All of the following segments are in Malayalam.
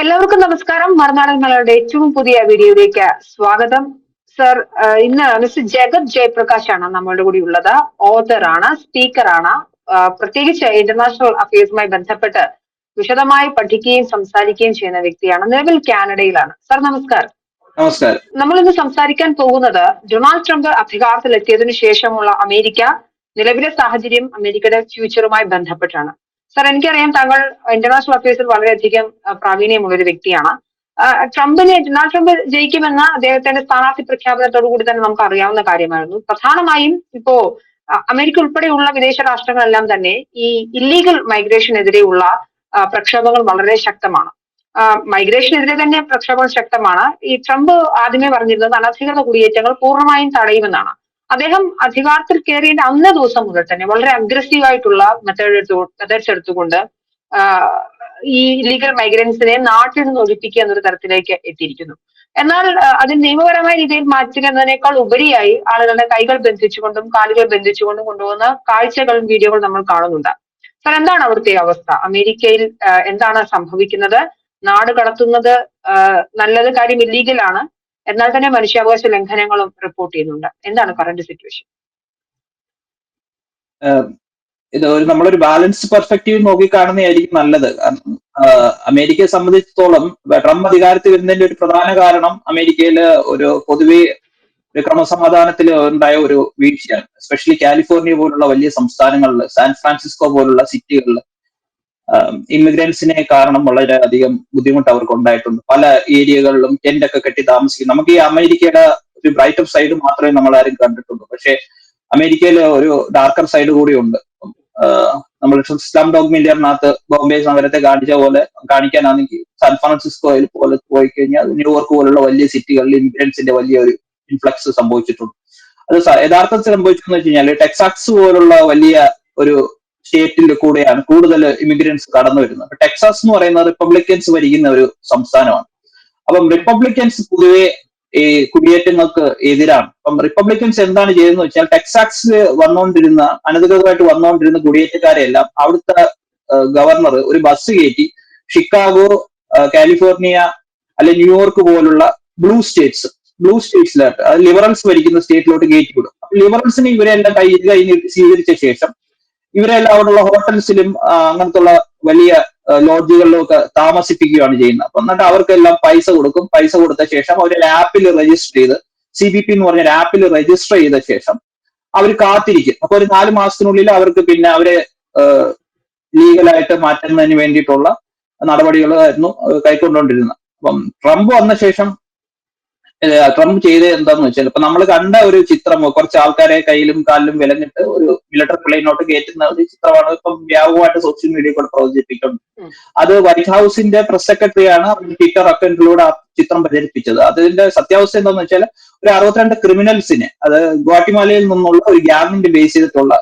എല്ലാവർക്കും നമസ്കാരം. മറുനാടൻ മലയുടെ ഏറ്റവും പുതിയ വീഡിയോയിലേക്ക് സ്വാഗതം. സർ ഇന്ന് മിസ്റ്റർ ജഗത് ജയപ്രകാശ് ആണ് നമ്മളുടെ കൂടി ഉള്ളത്. ഓതർ ആണ് സ്പീക്കർ ആണ് പ്രത്യേകിച്ച് ഇന്റർനാഷണൽ അഫയേഴ്സുമായി ബന്ധപ്പെട്ട് വിശദമായി പഠിക്കുകയും സംസാരിക്കുകയും ചെയ്യുന്ന വ്യക്തിയാണ്. നിലവിൽ കാനഡയിലാണ്. സർ നമസ്കാരം. നമസ്കാരം. നമ്മൾ ഇന്ന് സംസാരിക്കാൻ പോകുന്നത് ഡൊണാൾഡ് ട്രംപ് അധികാരത്തിലെത്തിയതിനു ശേഷമുള്ള അമേരിക്ക നിലവിലെ സാഹചര്യം അമേരിക്കയുടെ ഫ്യൂച്ചറുമായി ബന്ധപ്പെട്ടാണ്. സർ എനിക്കറിയാം താങ്കൾ ഇന്റർനാഷണൽ അഫയേഴ്സിൽ വളരെയധികം പ്രാവീണ്യമുള്ള ഒരു വ്യക്തിയാണ്. ട്രംപിനെ ഡൊണാൾഡ് ട്രംപ് ജയിക്കുമെന്ന അദ്ദേഹത്തിന്റെ സ്ഥാനാർത്ഥി പ്രഖ്യാപനത്തോടു കൂടി തന്നെ നമുക്ക് അറിയാവുന്ന കാര്യമായിരുന്നു. പ്രധാനമായും ഇപ്പോ അമേരിക്ക ഉൾപ്പെടെയുള്ള വിദേശ രാഷ്ട്രങ്ങളെല്ലാം തന്നെ ഈ ഇല്ലീഗൽ മൈഗ്രേഷനെതിരെയുള്ള പ്രക്ഷോഭങ്ങൾ വളരെ ശക്തമാണ്. മൈഗ്രേഷനെതിരെ തന്നെ പ്രക്ഷോഭങ്ങൾ ശക്തമാണ്. ഈ ട്രംപ് ആദ്യമേ പറഞ്ഞിരുന്നത് അനധികൃത കുടിയേറ്റങ്ങൾ പൂർണമായും തടയുമെന്നാണ്. അദ്ദേഹം അധികാരത്തിൽ കയറിയതിന്റെ അന്ന ദിവസം മുതൽ തന്നെ വളരെ അഗ്രസീവ് ആയിട്ടുള്ള മെത്തേഡ് മെത്തേഡ്സ് എടുത്തുകൊണ്ട് ഈ ലീഗൽ മൈഗ്രൻസിനെ നാട്ടിൽ നിന്ന് ഒഴിപ്പിക്കുക എന്നൊരു തരത്തിലേക്ക് എത്തിയിരിക്കുന്നു. എന്നാൽ അത് നിയമപരമായ രീതിയിൽ മാറ്റുക എന്നതിനേക്കാൾ ഉപരിയായി ആളുകളുടെ കൈകൾ ബന്ധിച്ചുകൊണ്ടും കാലുകൾ ബന്ധിച്ചുകൊണ്ടും കൊണ്ടുപോകുന്ന കാഴ്ചകളും വീഡിയോകളും നമ്മൾ കാണുന്നുണ്ട്. സർ എന്താണ് അവിടുത്തെ അവസ്ഥ? അമേരിക്കയിൽ എന്താണ് സംഭവിക്കുന്നത്? നാട് കടത്തുന്നത് നല്ലത് കാര്യം ഇല്ലീഗലാണ് എന്നാൽ തന്നെ മനുഷ്യാവകാശ ലംഘനങ്ങളും റിപ്പോർട്ട് ചെയ്യുന്നുണ്ട്. എന്താണ് കറന്റ് സിറ്റുവേഷൻ ഇത് ഒരു നമ്മളൊരു ബാലൻസ് പെർസ്പെക്റ്റീവ് നോക്കി കാണുന്നതായിരിക്കും നല്ലത് അമേരിക്കയെ സംബന്ധിച്ചിടത്തോളം ട്രംപ് അധികാരത്തിൽ വരുന്നതിന്റെ ഒരു പ്രധാന കാരണം അമേരിക്കയിൽ ഒരു പൊതുവെ ഒരു ക്രമസമാധാനത്തിൽ ഉണ്ടായ ഒരു വീഴ്ചയാണ്. എസ്പെഷ്യലി കാലിഫോർണിയ പോലുള്ള വലിയ സംസ്ഥാനങ്ങളിൽ സാൻ ഫ്രാൻസിസ്കോ പോലുള്ള സിറ്റികളിൽ ഇമിഗ്രൻസിനെ കാരണം വളരെയധികം ബുദ്ധിമുട്ട് അവർക്ക് ഉണ്ടായിട്ടുണ്ട് പല ഏരിയകളിലും ടെന്റൊക്കെ കെട്ടി താമസിക്കും നമുക്ക് ഈ അമേരിക്കയുടെ ഒരു ബ്രൈറ്റർ സൈഡ് മാത്രമേ നമ്മൾ ആരും കണ്ടിട്ടുള്ളൂ. പക്ഷേ അമേരിക്കയിൽ ഒരു ഡാർക്കർ സൈഡ് കൂടി ഉണ്ട് നമ്മൾ ഇസ്ലാം ഡോഗ് മില്ലിയറിനകത്ത് ബോംബെ നഗരത്തെ കാണിച്ച പോലെ കാണിക്കാനാണെങ്കിൽ സാൻ ഫ്രാൻസിസ്കോയിൽ പോലെ പോയി കഴിഞ്ഞാൽ ന്യൂയോർക്ക് പോലുള്ള വലിയ സിറ്റികളിൽ ഇമിഗ്രൻസിന്റെ വലിയ ഒരു ഇൻഫ്ലക്സ് സംഭവിച്ചിട്ടുണ്ട്. അത് യഥാർത്ഥത്തിൽ സംഭവിച്ചെന്ന് വെച്ച് കഴിഞ്ഞാൽ ടെക്സാക്സ് പോലുള്ള വലിയ ഒരു സ്റ്റേറ്റിൽ കൂടെയാണ് കൂടുതൽ ഇമിഗ്രൻസ് കടന്നു വരുന്നത്. അപ്പൊ ടെക്സാസ് എന്ന് പറയുന്ന റിപ്പബ്ലിക്കൻസ് ഭരിക്കുന്ന ഒരു സംസ്ഥാനമാണ്. അപ്പം റിപ്പബ്ലിക്കൻസ് പൊതുവെ ഈ കുടിയേറ്റങ്ങൾക്ക് എതിരാണ്. അപ്പം റിപ്പബ്ലിക്കൻസ് എന്താണ് ചെയ്തതെന്ന് വെച്ചാൽ ടെക്സാക്സ് വന്നുകൊണ്ടിരുന്ന അനധികൃതമായിട്ട് വന്നുകൊണ്ടിരുന്ന കുടിയേറ്റക്കാരെല്ലാം അവിടുത്തെ ഗവർണർ ഒരു ബസ് കയറ്റി ഷിക്കാഗോ കാലിഫോർണിയ അല്ലെ ന്യൂയോർക്ക് പോലുള്ള ബ്ലൂ സ്റ്റേറ്റ്സ് ബ്ലൂ സ്റ്റേറ്റ്സിലോട്ട് അത് ലിബറൽസ് ഭരിക്കുന്ന സ്റ്റേറ്റിലോട്ട് കയറ്റി വിടും. അപ്പൊ ലിബറൽസിനെ ഇവരെല്ലാം കൈ കൈ സ്വീകരിച്ച ശേഷം ഇവരെല്ലാം അവിടെയുള്ള ഹോട്ടൽസിലും അങ്ങനത്തെ അങ്ങനത്തുള്ള വലിയ ലോഡ്ജുകളിലും ഒക്കെ താമസിപ്പിക്കുകയാണ് ചെയ്യുന്നത്. അപ്പൊ എന്നിട്ട് അവർക്കെല്ലാം പൈസ കൊടുക്കും. പൈസ കൊടുത്ത ശേഷം അവർ ആപ്പിൽ രജിസ്റ്റർ ചെയ്ത് സി ബി പി എന്ന് പറഞ്ഞ ആപ്പിൽ രജിസ്റ്റർ ചെയ്ത ശേഷം അവർ കാത്തിരിക്കും. അപ്പൊ ഒരു നാല് മാസത്തിനുള്ളിൽ അവർക്ക് പിന്നെ അവരെ ലീഗലായിട്ട് മാറ്റുന്നതിന് വേണ്ടിയിട്ടുള്ള നടപടികളായിരുന്നു കൈക്കൊണ്ടുകൊണ്ടിരുന്നത്. അപ്പം ട്രംപ് വന്ന ശേഷം ട്രംപ് ചെയ്തത് എന്താന്ന് വെച്ചാൽ ഇപ്പൊ നമ്മൾ കണ്ട ഒരു ചിത്രം കുറച്ച് ആൾക്കാരെ കയ്യിലും കാലിലും വിലഞ്ഞിട്ട് ഒരു മിലിറ്ററി പ്ലെയിനോട്ട് കയറ്റുന്ന ഒരു ചിത്രമാണ് ഇപ്പം വ്യാപകമായിട്ട് സോഷ്യൽ മീഡിയ കൂടെ പ്രചരിപ്പിക്കുന്നത്. അത് വൈറ്റ് ഹൗസിന്റെ പ്രസ് സെക്രട്ടറിയാണ് ട്വിറ്റർ അക്കൗണ്ടിലൂടെ ആ ചിത്രം പ്രചരിപ്പിച്ചത്. അതിന്റെ സത്യാവസ്ഥ എന്താന്ന് വെച്ചാൽ ഒരു അറുപത്തിരണ്ട് ക്രിമിനൽസിനെ അത് ഗ്വാട്ടിമാലയിൽ നിന്നുള്ള ഒരു ഗ്യാങ്ങിന്റെ ബേസ് ചെയ്തിട്ടുള്ള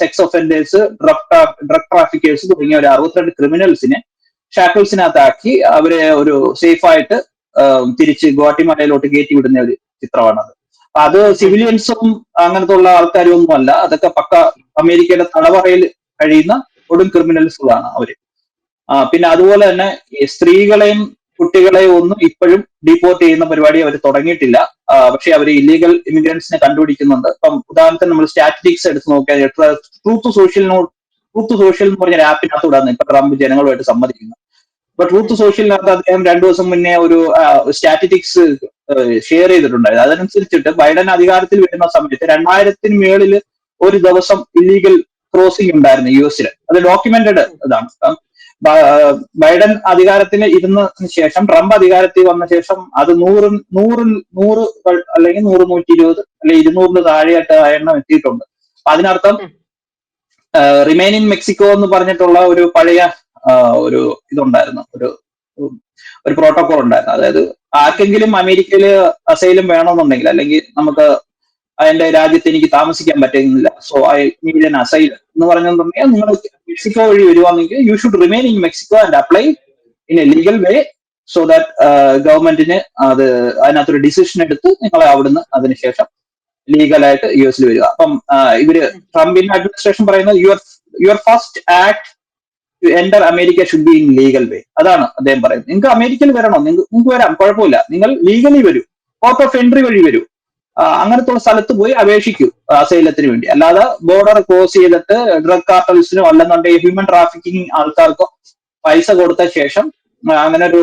sex offenders drug drug traffickers തുടങ്ങിയ ഒരു അറുപത്തിരണ്ട് ക്രിമിനൽസിനെ ഷാക്കിൾസിനകത്താക്കി അവരെ ഒരു സേഫ് ആയിട്ട് ആഹ് തിരിച്ച് ഗോട്ടിമലയിലോട്ട് കയറ്റി വിടുന്ന ഒരു ചിത്രമാണത്. അത് സിവിലിയൻസും അങ്ങനത്തെ ഉള്ള ആൾക്കാരും ഒന്നും അല്ല അതൊക്കെ പക്ക അമേരിക്കയുടെ തടവറയിൽ കഴിയുന്ന ഒടും ക്രിമിനൽസുകളാണ് അവർ. പിന്നെ അതുപോലെ തന്നെ സ്ത്രീകളെയും കുട്ടികളെയും ഒന്നും ഇപ്പോഴും ഡിപ്പോർട്ട് ചെയ്യുന്ന പരിപാടി അവർ തുടങ്ങിയിട്ടില്ല. പക്ഷെ അവർ ഇല്ലീഗൽ ഇമിഗ്രൻസിനെ കണ്ടുപിടിക്കുന്നുണ്ട്. ഇപ്പം ഉദാഹരണത്തിന് നമ്മൾ സ്റ്റാറ്റിസ്റ്റിക്സ് എടുത്ത് നോക്കിയാൽ ട്രൂത്ത് സോഷ്യൽ ട്രൂത്ത് സോഷ്യൽ എന്ന് പറഞ്ഞ ആപ്പിനകത്തൂടാണ് ഇപ്പൊ ട്രംപ് ജനങ്ങളുമായിട്ട് സമ്മതിക്കുന്നത് ഇപ്പൊ ട്രൂത്ത് സോഷ്യലിനകത്ത് അദ്ദേഹം രണ്ടു ദിവസം മുന്നേ ഒരു സ്റ്റാറ്റിസ്റ്റിക്സ് ഷെയർ ചെയ്തിട്ടുണ്ടായിരുന്നു. അതനുസരിച്ചിട്ട് ബൈഡൻ അധികാരത്തിൽ വരുന്ന സമയത്ത് രണ്ടായിരത്തിന് മേളിൽ ഒരു ദിവസം ഇല്ലീഗൽ ക്രോസിംഗ് ഉണ്ടായിരുന്നു യു എസിൽ അത് ഡോക്യുമെന്റഡ് ഇതാണ്. ബൈഡൻ അധികാരത്തിൽ ഇരുന്ന ശേഷം ട്രംപ് അധികാരത്തിൽ വന്ന ശേഷം അത് നൂറ് നൂറിൽ നൂറ് അല്ലെങ്കിൽ നൂറ് നൂറ്റി ഇരുപത് അല്ലെങ്കിൽ ഇരുന്നൂറിന് താഴെയായിട്ട് ആ എണ്ണം എത്തിയിട്ടുണ്ട്. അതിനർത്ഥം. റിമൈനിങ് മെക്സിക്കോ എന്ന് പറഞ്ഞിട്ടുള്ള ഒരു പഴയ ഒരു ഇതുണ്ടായിരുന്നു. ഒരു ഒരു പ്രോട്ടോകോൾ ഉണ്ടായിരുന്നു. അതായത് ആർക്കെങ്കിലും അമേരിക്കയിൽ അസൈലും വേണമെന്നുണ്ടെങ്കിൽ അല്ലെങ്കിൽ നമുക്ക് അതിന്റെ രാജ്യത്ത് എനിക്ക് താമസിക്കാൻ പറ്റുന്നില്ല. So I need an asylum എന്ന് പറഞ്ഞിട്ടുണ്ടെങ്കിൽ നിങ്ങൾ മെക്സിക്കോ വഴി വരുവാണെങ്കിൽ you should remain in Mexico and apply in a legal way so that ഗവൺമെന്റിന് അത് അതിനകത്തൊരു ഡിസിഷൻ എടുത്ത് നിങ്ങളെ അവിടുന്ന് അതിനുശേഷം ലീഗലായിട്ട് യു എസിൽ വരിക. അപ്പം ഇവർ ട്രംപിന്റെ അഡ്മിനിസ്ട്രേഷൻ പറയുന്നത് your your first act enter America should be in legal way അതാണ് അദ്ദേഹം പറയുന്നത്. നിങ്ങൾക്ക് അമേരിക്കയിൽ വരണോ? നിങ്ങൾ നിങ്ങൾക്ക് വരാം. കുഴപ്പമില്ല. നിങ്ങൾ ലീഗലി വരൂ. പോർട്ട് ഓഫ് എൻട്രി വഴി വരൂ. അങ്ങനത്തെ അങ്ങനത്തുള്ള സ്ഥലത്ത് പോയി അപേക്ഷിക്കൂ അസൈലത്തിന് വേണ്ടി. അല്ലാതെ ബോർഡർ ക്രോസ് ചെയ്തിട്ട് ഡ്രഗ് കാർട്ടൽസിനോ അല്ലെന്നുണ്ടെങ്കിൽ ഹ്യൂമൻ ട്രാഫിക്കിംഗ് ആൾക്കാർക്കോ പൈസ കൊടുത്ത ശേഷം അങ്ങനെ ഒരു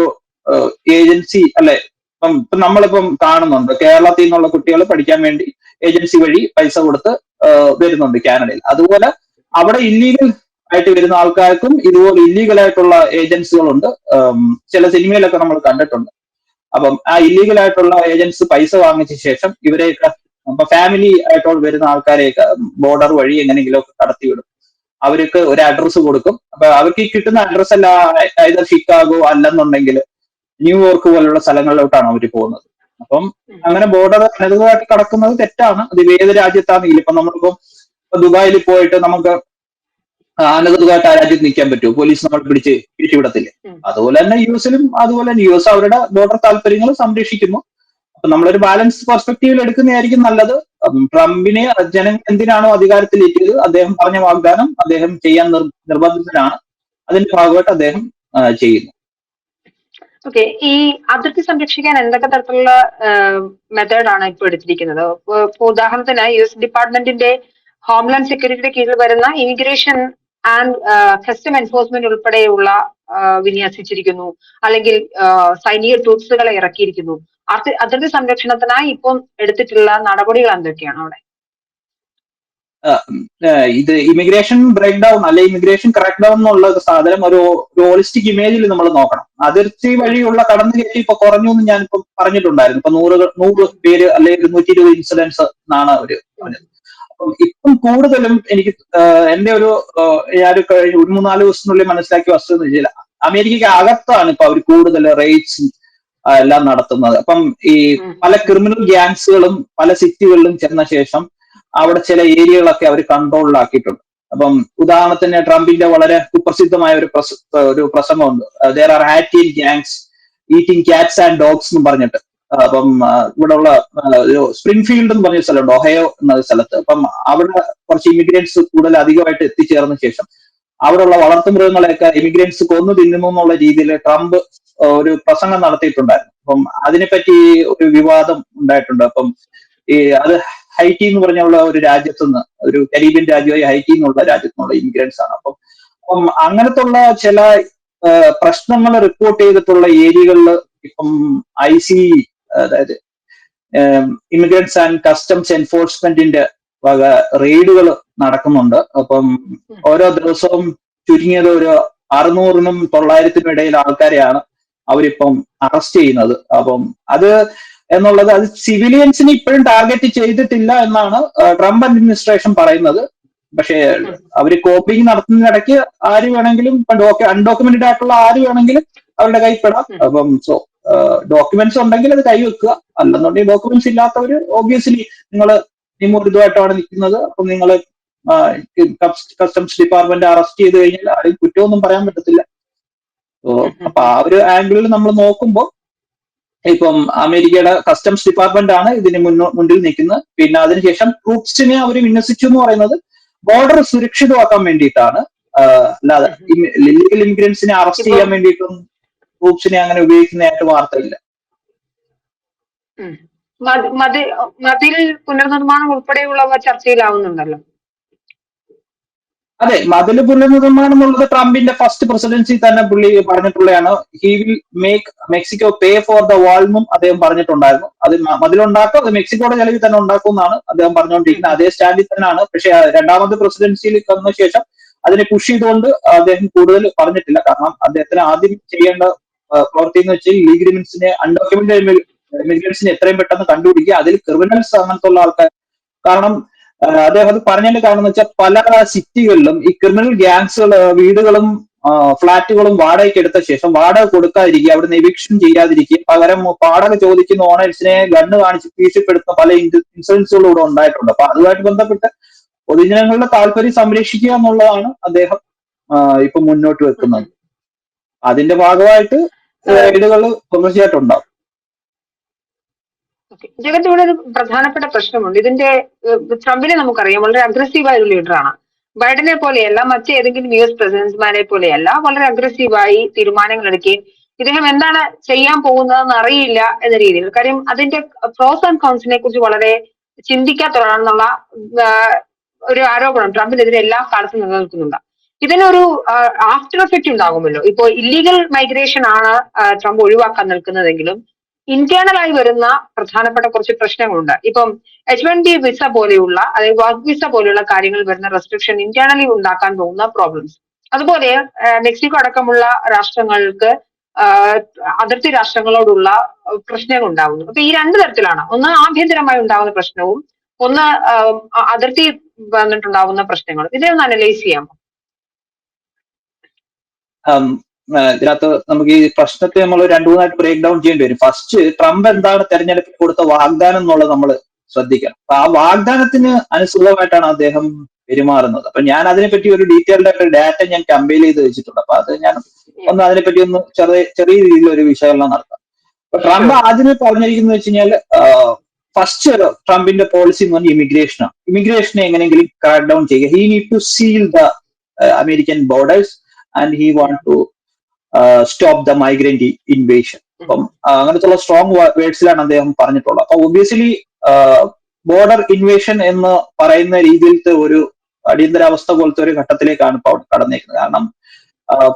ഏജൻസി അല്ലെ ഇപ്പം ഇപ്പം നമ്മളിപ്പം കാണുന്നുണ്ട്. കേരളത്തിൽ നിന്നുള്ള കുട്ടികൾ പഠിക്കാൻ വേണ്ടി ഏജൻസി വഴി പൈസ കൊടുത്ത് വരുന്നുണ്ട് കാനഡയിൽ. അതുപോലെ അവിടെ ഇല്ലീഗൽ ആയിട്ട് വരുന്ന ആൾക്കാർക്കും ഇതുപോലെ ഇല്ലീഗൽ ആയിട്ടുള്ള ഏജൻസികളുണ്ട്. ചില സിനിമയിലൊക്കെ നമ്മൾ കണ്ടിട്ടുണ്ട്. അപ്പം ആ ഇല്ലീഗൽ ആയിട്ടുള്ള ഏജൻസ് പൈസ വാങ്ങിച്ച ശേഷം ഇവരെയൊക്കെ അപ്പൊ ഫാമിലി ആയിട്ടോട് വരുന്ന ആൾക്കാരെയൊക്കെ ബോർഡർ വഴി എങ്ങനെയെങ്കിലും ഒക്കെ കടത്തി വിടും അവർക്ക് ഒരു അഡ്രസ്സ് കൊടുക്കും. അപ്പൊ അവർക്ക് ഈ കിട്ടുന്ന അഡ്രസ്സ് അല്ല അതായത് ഷിക്കാഗോ അല്ലെന്നുണ്ടെങ്കിൽ ന്യൂയോർക്ക് പോലുള്ള സ്ഥലങ്ങളിലോട്ടാണ് അവർ പോകുന്നത്. അപ്പം അങ്ങനെ ബോർഡർ അനധികൃതമായിട്ട് കടക്കുന്നത് തെറ്റാണ്. അത് ഏത് രാജ്യത്താണെങ്കിലും ഇപ്പൊ നമ്മളിപ്പം ദുബായിൽ പോയിട്ട് നമുക്ക് അനധികൃതമായിട്ട് ആ രാജ്യത്ത് നിൽക്കാൻ പറ്റുമോ? പോലീസ് നമ്മൾ പിടിച്ച് പിരിച്ചുവിടത്തില്ലേ അതുപോലെ തന്നെ യു എസിലും അതുപോലെ തന്നെ യു എസ് അവരുടെ ബോർഡർ താല്പര്യങ്ങൾ സംരക്ഷിക്കുന്നു. അപ്പൊ നമ്മളൊരു ബാലൻസ് പെർസ്പെക്റ്റീവിൽ എടുക്കുന്നതായിരിക്കും നല്ലത്. ട്രംപിനെ ജനങ്ങൾ എന്തിനാണോ അധികാരത്തിലെത്തിയത് അദ്ദേഹം പറഞ്ഞ വാഗ്ദാനം അദ്ദേഹം ചെയ്യാൻ നിർബന്ധിതനാണ്. അതിന്റെ ഭാഗമായിട്ട് അദ്ദേഹം ചെയ്യുന്നു. ഓക്കെ ഈ അതിർത്തി സംരക്ഷിക്കാൻ എന്തൊക്കെ തരത്തിലുള്ള മെത്തേഡാണ് ഇപ്പോൾ എടുത്തിരിക്കുന്നത്? ഇപ്പൊ ഇപ്പൊ ഉദാഹരണത്തിന് യു എസ് ഡിപ്പാർട്ട്മെന്റിന്റെ ഹോംലാൻഡ് സെക്യൂരിറ്റിയുടെ കീഴിൽ വരുന്ന ഇമിഗ്രേഷൻ ആൻഡ് കസ്റ്റം എൻഫോഴ്സ്മെന്റ് ഉൾപ്പെടെയുള്ള വിന്യസിച്ചിരിക്കുന്നു. അല്ലെങ്കിൽ സൈനിക ട്രൂപ്സുകളെ ഇറക്കിയിരിക്കുന്നു. അതിർത്തി സംരക്ഷണത്തിനായി ഇപ്പം എടുത്തിട്ടുള്ള നടപടികൾ എന്തൊക്കെയാണ് അവിടെ? ഇത് ഇമിഗ്രേഷൻ ബ്രേക്ക് ഡൗൺ അല്ലെ ഇമിഗ്രേഷൻ ക്രാക്ക് ഡൗൺ എന്നുള്ള ഒരു സാധനം ഒരു ഹോളിസ്റ്റിക് ഇമേജിൽ നമ്മൾ നോക്കണം. അതിർത്തി വഴിയുള്ള കടന്നു കയറ്റി ഇപ്പൊ കുറഞ്ഞു എന്ന് ഞാൻ ഇപ്പൊ പറഞ്ഞിട്ടുണ്ടായിരുന്നു. ഇപ്പൊ നൂറ് നൂറ് പേര് അല്ലെങ്കിൽ നൂറ്റി ഇരുപത് ഇൻസിഡൻസ് എന്നാണ് അപ്പം ഇപ്പം കൂടുതലും എനിക്ക് എന്റെ ഒരു ഞാൻ ഒരു മൂന്നാൽ ദിവസത്തിനുള്ളിൽ മനസ്സിലാക്കിയ വസ്തു എന്ന് വെച്ചാൽ അമേരിക്കയ്ക്ക് അകത്താണ് ഇപ്പൊ അവർ കൂടുതൽ റേറ്റ്സും എല്ലാം നടത്തുന്നത്. അപ്പം ഈ പല ക്രിമിനൽ ഗ്യാങ്സുകളും പല സിറ്റികളിലും ചെന്ന ശേഷം അവിടെ ചില ഏരിയകളൊക്കെ അവർ കൺട്രോളിലാക്കിയിട്ടുണ്ട് അപ്പം ഉദാഹരണത്തിന് ട്രംപിന്റെ വളരെ കുപ്രസിദ്ധമായ ഒരു പ്രസ ഒരു പ്രസംഗമുണ്ട്. There are Haitian gangs eating cats and dogs എന്ന് പറഞ്ഞിട്ട്. അപ്പം ഇവിടെ ഇവിടെയുള്ള ആ, ഒരു സ്പ്രിംഗ് ഫീൽഡ് എന്ന് പറഞ്ഞ സ്ഥലമുണ്ട് ഒഹയോ എന്ന സ്ഥലത്ത്. അപ്പം അവിടെ കുറച്ച് ഇമിഗ്രൻസ് കൂടുതൽ അധികമായിട്ട് എത്തിച്ചേർന്ന ശേഷം അവിടെയുള്ള വളർത്തുമൃഗങ്ങളെയൊക്കെ ഇമിഗ്രൻസ് കൊന്നു തിന്നുന്നു എന്നുള്ള രീതിയിൽ ട്രംപ് ഒരു പ്രസംഗം നടത്തിയിട്ടുണ്ടായിരുന്നു. അപ്പം അതിനെപ്പറ്റി ഒരു വിവാദം ഉണ്ടായിട്ടുണ്ട്. അപ്പം ഈ അത് ഹൈറ്റി എന്ന് പറഞ്ഞുള്ള ഒരു രാജ്യത്തുനിന്ന് ഒരു കരീബിയൻ രാജ്യമായ ഹൈറ്റി എന്നുള്ള രാജ്യത്തുനിന്നുള്ള ഇമിഗ്രൻസ് ആണ്. അപ്പം അപ്പം അങ്ങനത്തുള്ള ചില പ്രശ്നങ്ങൾ റിപ്പോർട്ട് ചെയ്തിട്ടുള്ള ഏരിയകളിൽ ഇപ്പം ഐ സി അതായത് ഇമിഗ്രൻസ് ആൻഡ് കസ്റ്റംസ് എൻഫോഴ്സ്മെന്റിന്റെ വക റെയ്ഡുകൾ നടക്കുന്നുണ്ട്. അപ്പം ഓരോ ദിവസവും ചുരുങ്ങിയത് ഒരു അറുന്നൂറിനും തൊള്ളായിരത്തിനും ഇടയിൽ ആൾക്കാരെയാണ് അവരിപ്പം അറസ്റ്റ് ചെയ്യുന്നത്. അപ്പം അത് എന്നുള്ളത് അത് സിവിലിയൻസിനെ ഇപ്പോഴും ടാർഗറ്റ് ചെയ്തിട്ടില്ല എന്നാണ് ട്രംപ് അഡ്മിനിസ്ട്രേഷൻ പറയുന്നത്. പക്ഷേ അവർ കോപ്പിംഗ് നടത്തുന്നതിനിടയ്ക്ക് ആര് വേണമെങ്കിലും ഇപ്പൊ അൺഡോക്യുമെന്റഡ് ആയിട്ടുള്ള ആര് വേണമെങ്കിലും അവരുടെ കൈപ്പെടാം അപ്പം സോ ഡോക്യുമെന്റ്സ് ഉണ്ടെങ്കിൽ അത് കൈവെക്കുക അല്ലെന്നുണ്ടെങ്കിൽ ഡോക്യുമെന്റ്സ് ഇല്ലാത്തവർ ഓബിയസ്ലി നിങ്ങൾ നിയമവിരുദ്ധമായിട്ടാണ് നിൽക്കുന്നത്. അപ്പം നിങ്ങൾ കസ്റ്റംസ് ഡിപ്പാർട്ട്മെന്റ് അറസ്റ്റ് ചെയ്ത് കഴിഞ്ഞാൽ ആരും കുറ്റമൊന്നും പറയാൻ പറ്റത്തില്ല. അപ്പൊ ആ ഒരു ആംഗിളിൽ നമ്മൾ നോക്കുമ്പോൾ ഇപ്പം അമേരിക്കയുടെ കസ്റ്റംസ് ഡിപ്പാർട്ട്മെന്റ് ആണ് ഇതിന് മുന്നോ മുന്നിൽ നിൽക്കുന്നത്. പിന്നെ അതിനുശേഷം ട്രൂപ്സിനെ അവർ വിന്യസിച്ചു എന്ന് പറയുന്നത് ബോർഡർ സുരക്ഷിതമാക്കാൻ വേണ്ടിയിട്ടാണ്. അല്ലാതെ ലീഗൽ ഇമിഗ്രൻസിനെ അറസ്റ്റ് ചെയ്യാൻ വേണ്ടിയിട്ടൊന്നും ട്രൂപ്സിനെ അങ്ങനെ ഉപയോഗിക്കുന്നതായിട്ട് വാർത്തയില്ല. ഇല്ല മതി- മതി- മതിൽ പുനർനിർമ്മാണം ഉൾപ്പെടെയുള്ളവ ചർച്ചയിലാവുന്നുണ്ടല്ലോ. അതെ മതിൽ പുനർനിർമ്മാണം എന്നുള്ളത് ട്രംപിന്റെ ഫസ്റ്റ് പ്രസിഡൻസി തന്നെ പുള്ളി പറഞ്ഞിട്ടുള്ളതാണ്. He will make Mexico pay for the wall എന്നും അദ്ദേഹം പറഞ്ഞിട്ടുണ്ടായിരുന്നു. അത് മതിൽ മതിലുണ്ടാക്കും അത് മെക്സിക്കോയുടെ ചെലവിൽ തന്നെ ഉണ്ടാക്കും എന്നാണ് അദ്ദേഹം പറഞ്ഞുകൊണ്ടിരിക്കുന്നത്. അതേ സ്റ്റാൻഡിൽ തന്നെയാണ്. പക്ഷെ രണ്ടാമത് പ്രസിഡൻസിയിൽ വന്ന ശേഷം അതിനെ പുഷ് ചെയ്തുകൊണ്ട് അദ്ദേഹം കൂടുതൽ പറഞ്ഞിട്ടില്ല. കാരണം അദ്ദേഹത്തിന് ആദ്യം ചെയ്യേണ്ട എന്ന് വെച്ചാൽ ലീഗ്രിമെന്റ്സിനെ അൺഡോക്യുമെന്റഡ് ഇമിഗ്രൻസിനെ എത്രയും പെട്ടെന്ന് കണ്ടുപിടിക്കുക. അതിൽ ക്രിമിനൽസ് അങ്ങനത്തെ ഉള്ള ആൾക്കാർ കാരണം അദ്ദേഹം അത് പറഞ്ഞതിന്റെ കാരണം എന്ന് വെച്ചാൽ പല സിറ്റികളിലും ഈ ക്രിമിനൽ ഗ്യാങ്സുകൾ വീടുകളും ഫ്ളാറ്റുകളും വാടകയ്ക്ക് എടുത്ത ശേഷം വാടക കൊടുക്കാതിരിക്കുക അവിടുന്ന് എവിക്ഷൻ ചെയ്യാതിരിക്കുക പകരം വാടക ചോദിക്കുന്ന ഓണേഴ്സിനെ ഗണ്ണ് കാണിച്ച് ഭീഷണിപ്പെടുത്തുന്ന പല ഇൻസിഡൻസുകളും ഇവിടെ ഉണ്ടായിട്ടുണ്ട്. അപ്പൊ അതുമായിട്ട് ബന്ധപ്പെട്ട് പൊതുജനങ്ങളുടെ താല്പര്യം സംരക്ഷിക്കുക എന്നുള്ളതാണ് അദ്ദേഹം ഇപ്പൊ മുന്നോട്ട് വെക്കുന്നത്. അതിന്റെ ഭാഗമായിട്ട് റൈഡുകൾ തുടർച്ചയായിട്ടുണ്ടാവും ഓക്കെ. ജഗത്ത് ഇവിടെ ഒരു പ്രധാനപ്പെട്ട പ്രശ്നമുണ്ട്. ഇതിന്റെ ട്രംപിനെ നമുക്കറിയാം. വളരെ അഗ്രസീവായ ഒരു ലീഡറാണ് ബൈഡനെ പോലെയല്ല മറ്റേതെങ്കിലും യു എസ് പ്രസിഡന്റ്മാരെ പോലെയല്ല വളരെ അഗ്രസീവായി തീരുമാനങ്ങൾ എടുക്കുകയും ഇദ്ദേഹം എന്താണ് ചെയ്യാൻ പോകുന്നതെന്ന് അറിയില്ല എന്ന രീതിയിൽ. കാര്യം അതിന്റെ പ്രോസ് ആൻഡ് കോൺസിനെ കുറിച്ച് വളരെ ചിന്തിക്കാത്തവരാണെന്നുള്ള ഒരു ആരോപണം ട്രംപിനെതിരെ എല്ലാ കാലത്തും നിലനിൽക്കുന്നുണ്ട്. ഇതിനൊരു ആഫ്റ്റർ എഫക്റ്റ് ഉണ്ടാകുമല്ലോ. ഇപ്പോൾ ഇല്ലീഗൽ മൈഗ്രേഷൻ ആണ് ട്രംപ് ഒഴിവാക്കാൻ നിൽക്കുന്നതെങ്കിലും ഇന്റേണലായി വരുന്ന പ്രധാനപ്പെട്ട കുറച്ച് പ്രശ്നങ്ങളുണ്ട്. ഇപ്പം എച്ച് വൺ ബി വിസ പോലെയുള്ള അതായത് വർക്ക് വിസ പോലെയുള്ള കാര്യങ്ങൾ വരുന്ന റെസ്ട്രിക്ഷൻ ഇന്റേണലി ഉണ്ടാക്കാൻ പോകുന്ന പ്രോബ്ലംസ് അതുപോലെ മെക്സിക്കോ അടക്കമുള്ള രാഷ്ട്രങ്ങൾക്ക് അതിർത്തി രാഷ്ട്രങ്ങളോടുള്ള പ്രശ്നങ്ങൾ ഉണ്ടാകുന്നു അപ്പൊ ഈ രണ്ട് തരത്തിലാണ്. ഒന്ന് ആഭ്യന്തരമായി ഉണ്ടാകുന്ന പ്രശ്നവും ഒന്ന് അതിർത്തി വന്നിട്ടുണ്ടാകുന്ന പ്രശ്നങ്ങളും. ഇതേ ഒന്ന് അനലൈസ് ചെയ്യാമോ? ഇതിനകത്ത് നമുക്ക് ഈ പ്രശ്നത്തെ നമ്മൾ രണ്ടു മൂന്നായിട്ട് ബ്രേക്ക് ഡൗൺ ചെയ്യേണ്ടി വരും. ഫസ്റ്റ് ട്രംപ് എന്താണ് തെരഞ്ഞെടുപ്പിൽ കൊടുത്ത വാഗ്ദാനം എന്നുള്ളത് നമ്മൾ ശ്രദ്ധിക്കണം. അപ്പൊ ആ വാഗ്ദാനത്തിന് അനുസൃതമായിട്ടാണ് അദ്ദേഹം പെരുമാറുന്നത്. അപ്പൊ ഞാൻ അതിനെപ്പറ്റി ഒരു ഡീറ്റെയിൽഡ് ആയിട്ട് ഡാറ്റ ഞാൻ കമ്പയിൽ ചെയ്ത് വെച്ചിട്ടുണ്ട്. അപ്പൊ അത് ഞാൻ ഒന്ന് അതിനെപ്പറ്റി ഒന്ന് ചെറിയ ചെറിയ രീതിയിൽ ഒരു വിശകലനം നടത്താം. അപ്പൊ ട്രംപ് ആദ്യമേ പറഞ്ഞിരിക്കുന്നത് വെച്ച് കഴിഞ്ഞാൽ ഫസ്റ്റ് ട്രംപിന്റെ പോളിസി എന്ന് പറഞ്ഞാൽ ഇമിഗ്രേഷനാണ് ഇമിഗ്രേഷനെ എങ്ങനെയെങ്കിലും ക്രാക്ക് ഡൗൺ ചെയ്യുക. He need to seal the American borders and he want to stop the migrant invasion അപ്പം അങ്ങനത്തുള്ള സ്ട്രോങ് വേർഡ്സിലാണ് അദ്ദേഹം പറഞ്ഞിട്ടുള്ളത്. അപ്പൊ ഒബിയസ്ലി ബോർഡർ ഇൻവേഷൻ എന്ന് പറയുന്ന രീതിയിലത്തെ ഒരു അടിയന്തരാവസ്ഥ പോലത്തെ ഒരു ഘട്ടത്തിലേക്കാണ് ഇപ്പോൾ അവിടെ കടന്നേക്കുന്നത്. കാരണം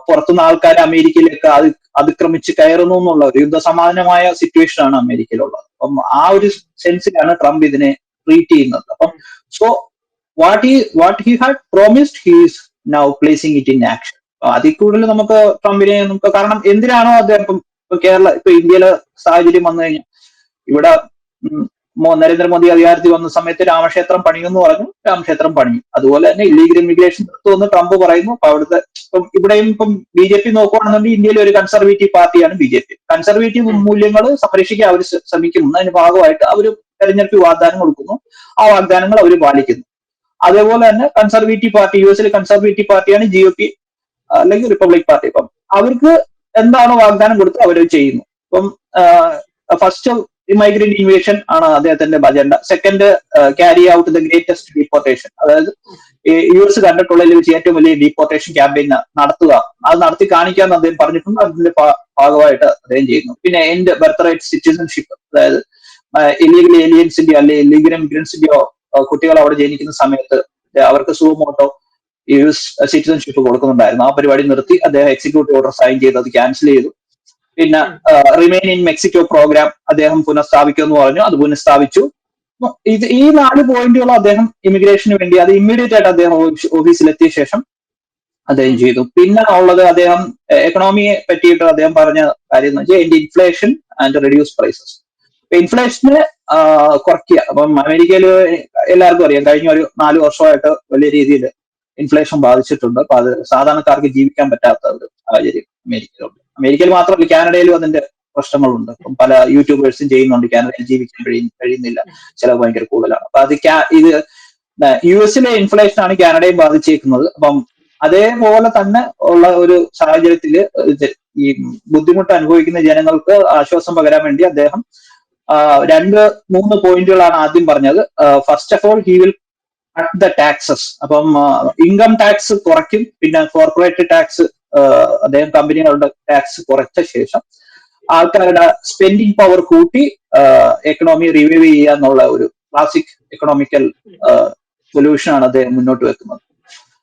പുറത്തുനിന്ന് ആൾക്കാർ അമേരിക്കയിലേക്ക് അത് അതിക്രമിച്ച് കയറുന്നു എന്നുള്ള ഒരു യുദ്ധസമാനമായ സിറ്റുവേഷൻ ആണ് അമേരിക്കയിലുള്ളത്. അപ്പം ആ ഒരു സെൻസിലാണ് ട്രംപ് ഇതിനെ ട്രീറ്റ് ചെയ്യുന്നത്. അപ്പം so what he what he had promised he's now placing it in action അതിൽ കൂടുതൽ നമുക്ക് ട്രംപിനെ നമുക്ക് കാരണം എന്തിനാണോ അദ്ദേഹം ഇപ്പം കേരള ഇപ്പൊ ഇന്ത്യയിലെ സാഹചര്യം വന്നു കഴിഞ്ഞാൽ. ഇവിടെ നരേന്ദ്രമോദി അധികാരത്തിൽ വന്ന സമയത്ത് രാമക്ഷേത്രം പണിയെന്ന് പറഞ്ഞു. രാമക്ഷേത്രം പണിയും അതുപോലെ തന്നെ ഇല്ലീഗൽ ഇമിഗ്രേഷൻ നിർത്തുമെന്ന് ട്രംപ് പറയുന്നു. അപ്പൊ അവിടുത്തെ ഇപ്പം ഇവിടെയും ഇപ്പം ബി ജെ പി നോക്കുകയാണെന്നുണ്ടെങ്കിൽ ഇന്ത്യയിലെ ഒരു കൺസർവേറ്റീവ് പാർട്ടിയാണ് ബി ജെ പി കൺസർവേറ്റീവ്. മൂല്യങ്ങൾ സംരക്ഷിക്കാൻ അവർ ശ്രമിക്കുന്നു. അതിന്റെ ഭാഗമായിട്ട് അവർ തെരഞ്ഞെടുപ്പ് വാഗ്ദാനം കൊടുക്കുന്നു. ആ വാഗ്ദാനങ്ങൾ അവർ പാലിക്കുന്നു. അതേപോലെ തന്നെ കൺസർവേറ്റീവ് പാർട്ടി യു എസിലെ കൺസർവേറ്റീവ് പാർട്ടിയാണ് ജി ഒ പി അല്ലെങ്കിൽ റിപ്പബ്ലിക് പാർട്ടി ഇപ്പം അവർക്ക് എന്താണോ വാഗ്ദാനം കൊടുത്ത് അവർ ചെയ്യുന്നു. ഇപ്പം ഫസ്റ്റ് മൈഗ്രേറ്റ് ഇൻവേഷൻ ആണ് അദ്ദേഹത്തിന്റെ agenda second carry out the greatest deportation അതായത് യു എസ് കണ്ടിട്ടുള്ളതിൽ വെച്ച് ഏറ്റവും വലിയ ഡീപ്പോർട്ടേഷൻ ക്യാമ്പയിൻ നടത്തുക. അത് നടത്തി കാണിക്കാന്ന് അദ്ദേഹം പറഞ്ഞിട്ടുണ്ട്. അതിന്റെ ഭാഗമായിട്ട് അദ്ദേഹം ചെയ്യുന്നു. പിന്നെ എൻഡ് ബർത്ത് റൈറ്റ് സിറ്റിസൺഷിപ്പ് അതായത് ഇല്ലീഗൽ ഏലിയൻസിന്റെയോ അല്ലെങ്കിൽ ഇല്ലീഗൽ ഇമിഗ്രൻസിന്റെയോ കുട്ടികൾ അവിടെ ജനിക്കുന്ന സമയത്ത് അവർക്ക് സുമോട്ടോ എസ് സിറ്റിസൺഷിപ്പ് കൊടുക്കുന്നുണ്ടായിരുന്നു. ആ പരിപാടി നിർത്തി അദ്ദേഹം എക്സിക്യൂട്ടീവ് ഓർഡർ സൈൻ ചെയ്ത് അത് ക്യാൻസൽ ചെയ്തു. പിന്നെ റിമെയിൻ ഇൻ മെക്സിക്കോ പ്രോഗ്രാം അദ്ദേഹം പുനഃസ്ഥാപിക്കുമെന്ന് പറഞ്ഞു. അത് പുനഃസ്ഥാപിച്ചു. ഇത് ഈ നാല് പോയിന്റുകൾ അദ്ദേഹം ഇമിഗ്രേഷന് വേണ്ടി അത് ഇമ്മീഡിയറ്റ് ആയിട്ട് അദ്ദേഹം ഓഫീസ്- ഓഫീസിലെത്തിയ ശേഷം അദ്ദേഹം ചെയ്തു. പിന്നെ ഉള്ളത് അദ്ദേഹം എക്കണോമിയെ പറ്റിയിട്ട് അദ്ദേഹം പറഞ്ഞ കാര്യം എന്ന് വെച്ചാൽ എന്റെ inflation and reduce prices inflation കുറയ്ക്കുക. അപ്പം അമേരിക്കയിൽ എല്ലാവർക്കും അറിയാം കഴിഞ്ഞ ഒരു നാല് വർഷമായിട്ട് വലിയ രീതിയിൽ ഇൻഫ്ലേഷൻ ബാധിച്ചിട്ടുണ്ട്. അപ്പൊ അത് സാധാരണക്കാർക്ക് ജീവിക്കാൻ പറ്റാത്ത ഒരു സാഹചര്യം അമേരിക്കയിലുണ്ട്. അമേരിക്കയിൽ മാത്രമല്ല കാനഡയിലും അതിന്റെ പ്രശ്നങ്ങളുണ്ട്. ഇപ്പം പല യൂട്യൂബേഴ്സും ചെയ്യുന്നുണ്ട്. കാനഡയിൽ ജീവിക്കാൻ കഴിയും കഴിയുന്നില്ല. ചിലവ് ഭയങ്കര കൂടുതലാണ്. അപ്പൊ അത് ഇത് യു എസിലെ ഇൻഫ്ലേഷൻ ആണ് കാനഡയും ബാധിച്ചേക്കുന്നത്. അപ്പം അതേപോലെ തന്നെ ഉള്ള ഒരു സാഹചര്യത്തിൽ ഈ ബുദ്ധിമുട്ട് അനുഭവിക്കുന്ന ജനങ്ങൾക്ക് ആശ്വാസം പകരാൻ വേണ്ടി അദ്ദേഹം രണ്ട് മൂന്ന് പോയിന്റുകളാണ് ആദ്യം പറഞ്ഞത്. First of all he will cut the taxes അപ്പം ഇൻകം ടാക്സ് കുറയ്ക്കും പിന്നെ കോർപ്പറേറ്റ് ടാക്സ് അദ്ദേഹം കമ്പനികളുടെ ടാക്സ് കുറച്ച ശേഷം ആൾക്കാരുടെ സ്പെൻഡിങ് പവർ കൂട്ടി എക്കണോമി റിവൈവ് ചെയ്യുക എന്നുള്ള ഒരു ക്ലാസിക് എക്കണോമിക്കൽ സൊല്യൂഷൻ ആണ് അദ്ദേഹം മുന്നോട്ട് വെക്കുന്നത്.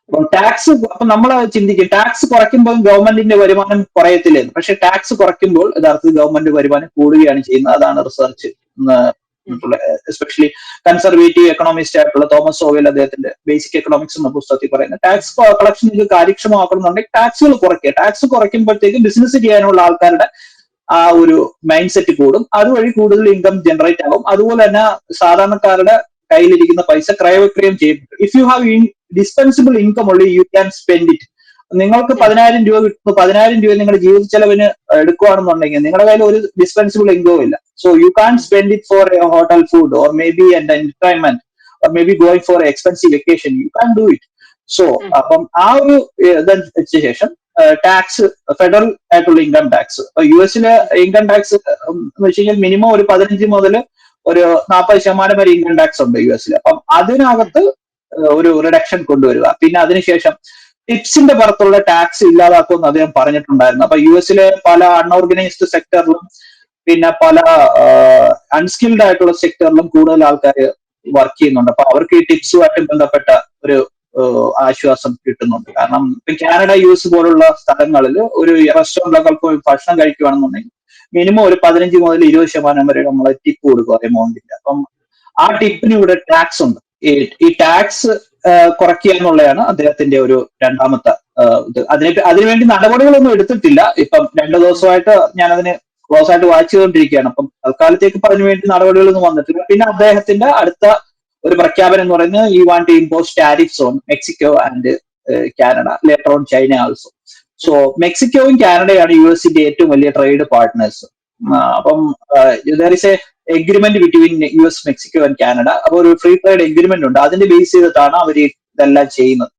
അപ്പം ടാക്സ് അപ്പൊ നമ്മൾ ചിന്തിക്കും ടാക്സ് കുറയ്ക്കുമ്പോൾ ഗവൺമെന്റിന്റെ വരുമാനം കുറയത്തില്ലെന്ന്. പക്ഷെ ടാക്സ് കുറയ്ക്കുമ്പോൾ യഥാർത്ഥത്തിൽ ഗവൺമെന്റ് വരുമാനം കൂടുകയാണ് ചെയ്യുന്നത്. അതാണ് റിസർച്ച് എസ്പെഷ്യലി കൺസർവേറ്റീവ് എക്കണോമിസ്റ്റ് ആയിട്ടുള്ള തോമസ് സോവേൽ അദ്ദേഹത്തിന്റെ ബേസിക് എക്കണോമിക്സ് എന്ന പുസ്തകത്തിൽ പറയുന്നത്. ടാക്സ് കളക്ഷൻ ഇത് കാര്യക്ഷമമാക്കണമെന്നുണ്ടെങ്കിൽ ടാക്സുകൾ കുറയ്ക്കുക. ടാക്സ് കുറയ്ക്കുമ്പോഴത്തേക്കും ബിസിനസ് ചെയ്യാനുള്ള ആൾക്കാരുടെ ആ ഒരു മൈൻഡ് സെറ്റ് കൂടും. അതുവഴി കൂടുതൽ ഇൻകം ജനറേറ്റ് ആകും. അതുപോലെ തന്നെ സാധാരണക്കാരുടെ കയ്യിലിരിക്കുന്ന പൈസ ക്രയവിക്രയം ചെയ്യും. If you have dispensable income ഉള്ളി യു ക്യാൻ സ്പെൻഡ് ഇറ്റ് നിങ്ങൾക്ക് പതിനായിരം രൂപ കിട്ടുന്നു പതിനായിരം രൂപ നിങ്ങളുടെ ജീവിത ചെലവിന് എടുക്കുകയാണെന്നുണ്ടെങ്കിൽ നിങ്ങളുടെ കയ്യിൽ ഒരു ഡിസ്പെൻസിബിൾ ഇൻകോ ഇല്ല. So you can spend it for a hotel food or maybe and entertainment or maybe going for expensive vacation you can do it so അപ്പം ആ ഒരു ഇത് വെച്ച ശേഷം ടാക്സ് ഫെഡറൽ ആയിട്ടുള്ള ഇൻകം ടാക്സ് യു എസിലെ ഇൻകം ടാക്സ് എന്ന് വെച്ച് കഴിഞ്ഞാൽ മിനിമം ഒരു പതിനഞ്ച് മുതൽ ഒരു നാൽപ്പത് ശതമാനം വരെ ഇൻകം ടാക്സ് ഉണ്ട് യു എസിൽ അപ്പം അതിനകത്ത് ഒരു റിഡക്ഷൻ കൊണ്ടുവരിക. പിന്നെ അതിനുശേഷം ടിപ്സിന്റെ പുറത്തുള്ള ടാക്സ് ഇല്ലാതാക്കുമെന്ന് അദ്ദേഹം പറഞ്ഞിട്ടുണ്ടായിരുന്നു. അപ്പൊ യു എസിലെ പല അൺഓർഗനൈസ്ഡ് സെക്ടറിലും പിന്നെ പല അൺസ്കിൽഡ് ആയിട്ടുള്ള സെക്ടറിലും കൂടുതൽ ആൾക്കാർ വർക്ക് ചെയ്യുന്നുണ്ട്. അപ്പൊ അവർക്ക് ഈ ടിപ്സുമായിട്ട് ബന്ധപ്പെട്ട ഒരു ആശ്വാസം കിട്ടുന്നുണ്ട്. കാരണം ഇപ്പൊ കാനഡ യു എസ് പോലുള്ള സ്ഥലങ്ങളിൽ ഒരു റെസ്റ്റോറന്റിലൊക്കെ പോയി ഭക്ഷണം കഴിക്കുകയാണെന്നുണ്ടെങ്കിൽ മിനിമം ഒരു പതിനഞ്ച് മുതൽ ഇരുപത് ശതമാനം വരെ നമ്മൾ ടിപ്പ് കൊടുക്കും. എമൗണ്ടിന്റെ അപ്പം ആ ടിപ്പിന് ഇവിടെ ടാക്സ് ഉണ്ട്. ഈ ടാക്സ് കുറയ്ക്കുക എന്നുള്ളതാണ് അദ്ദേഹത്തിന്റെ ഒരു രണ്ടാമത്തെ ഇത്. അതിനെ അതിനുവേണ്ടി നടപടികളൊന്നും എടുത്തിട്ടില്ല. ഇപ്പം രണ്ടു ദിവസമായിട്ട് ഞാൻ അതിന് ക്ലോസ് ആയിട്ട് വായിച്ചു കൊണ്ടിരിക്കുകയാണ് അപ്പം തൽക്കാലത്തേക്ക് പറഞ്ഞു വേണ്ടി നടപടികളൊന്നും വന്നിട്ടില്ല. പിന്നെ അദ്ദേഹത്തിന്റെ അടുത്ത ഒരു പ്രഖ്യാപനം എന്ന് പറയുന്നത് ഈ want to impose tariffs on Mexico and Canada later on China also so മെക്സിക്കോയും കാനഡയാണ് യു എസിന്റെ ഏറ്റവും വലിയ ട്രേഡ് പാർട്ട്നേഴ്സ് അപ്പം there is a agreement between U S Mexico and Canada അപ്പൊ ഒരു ഫ്രീ ട്രേഡ് എഗ്രിമെന്റ് ഉണ്ട്. അതിന്റെ ബേസ് ചെയ്തിട്ടാണ് അവർ ഇതെല്ലാം ചെയ്യുന്നത്.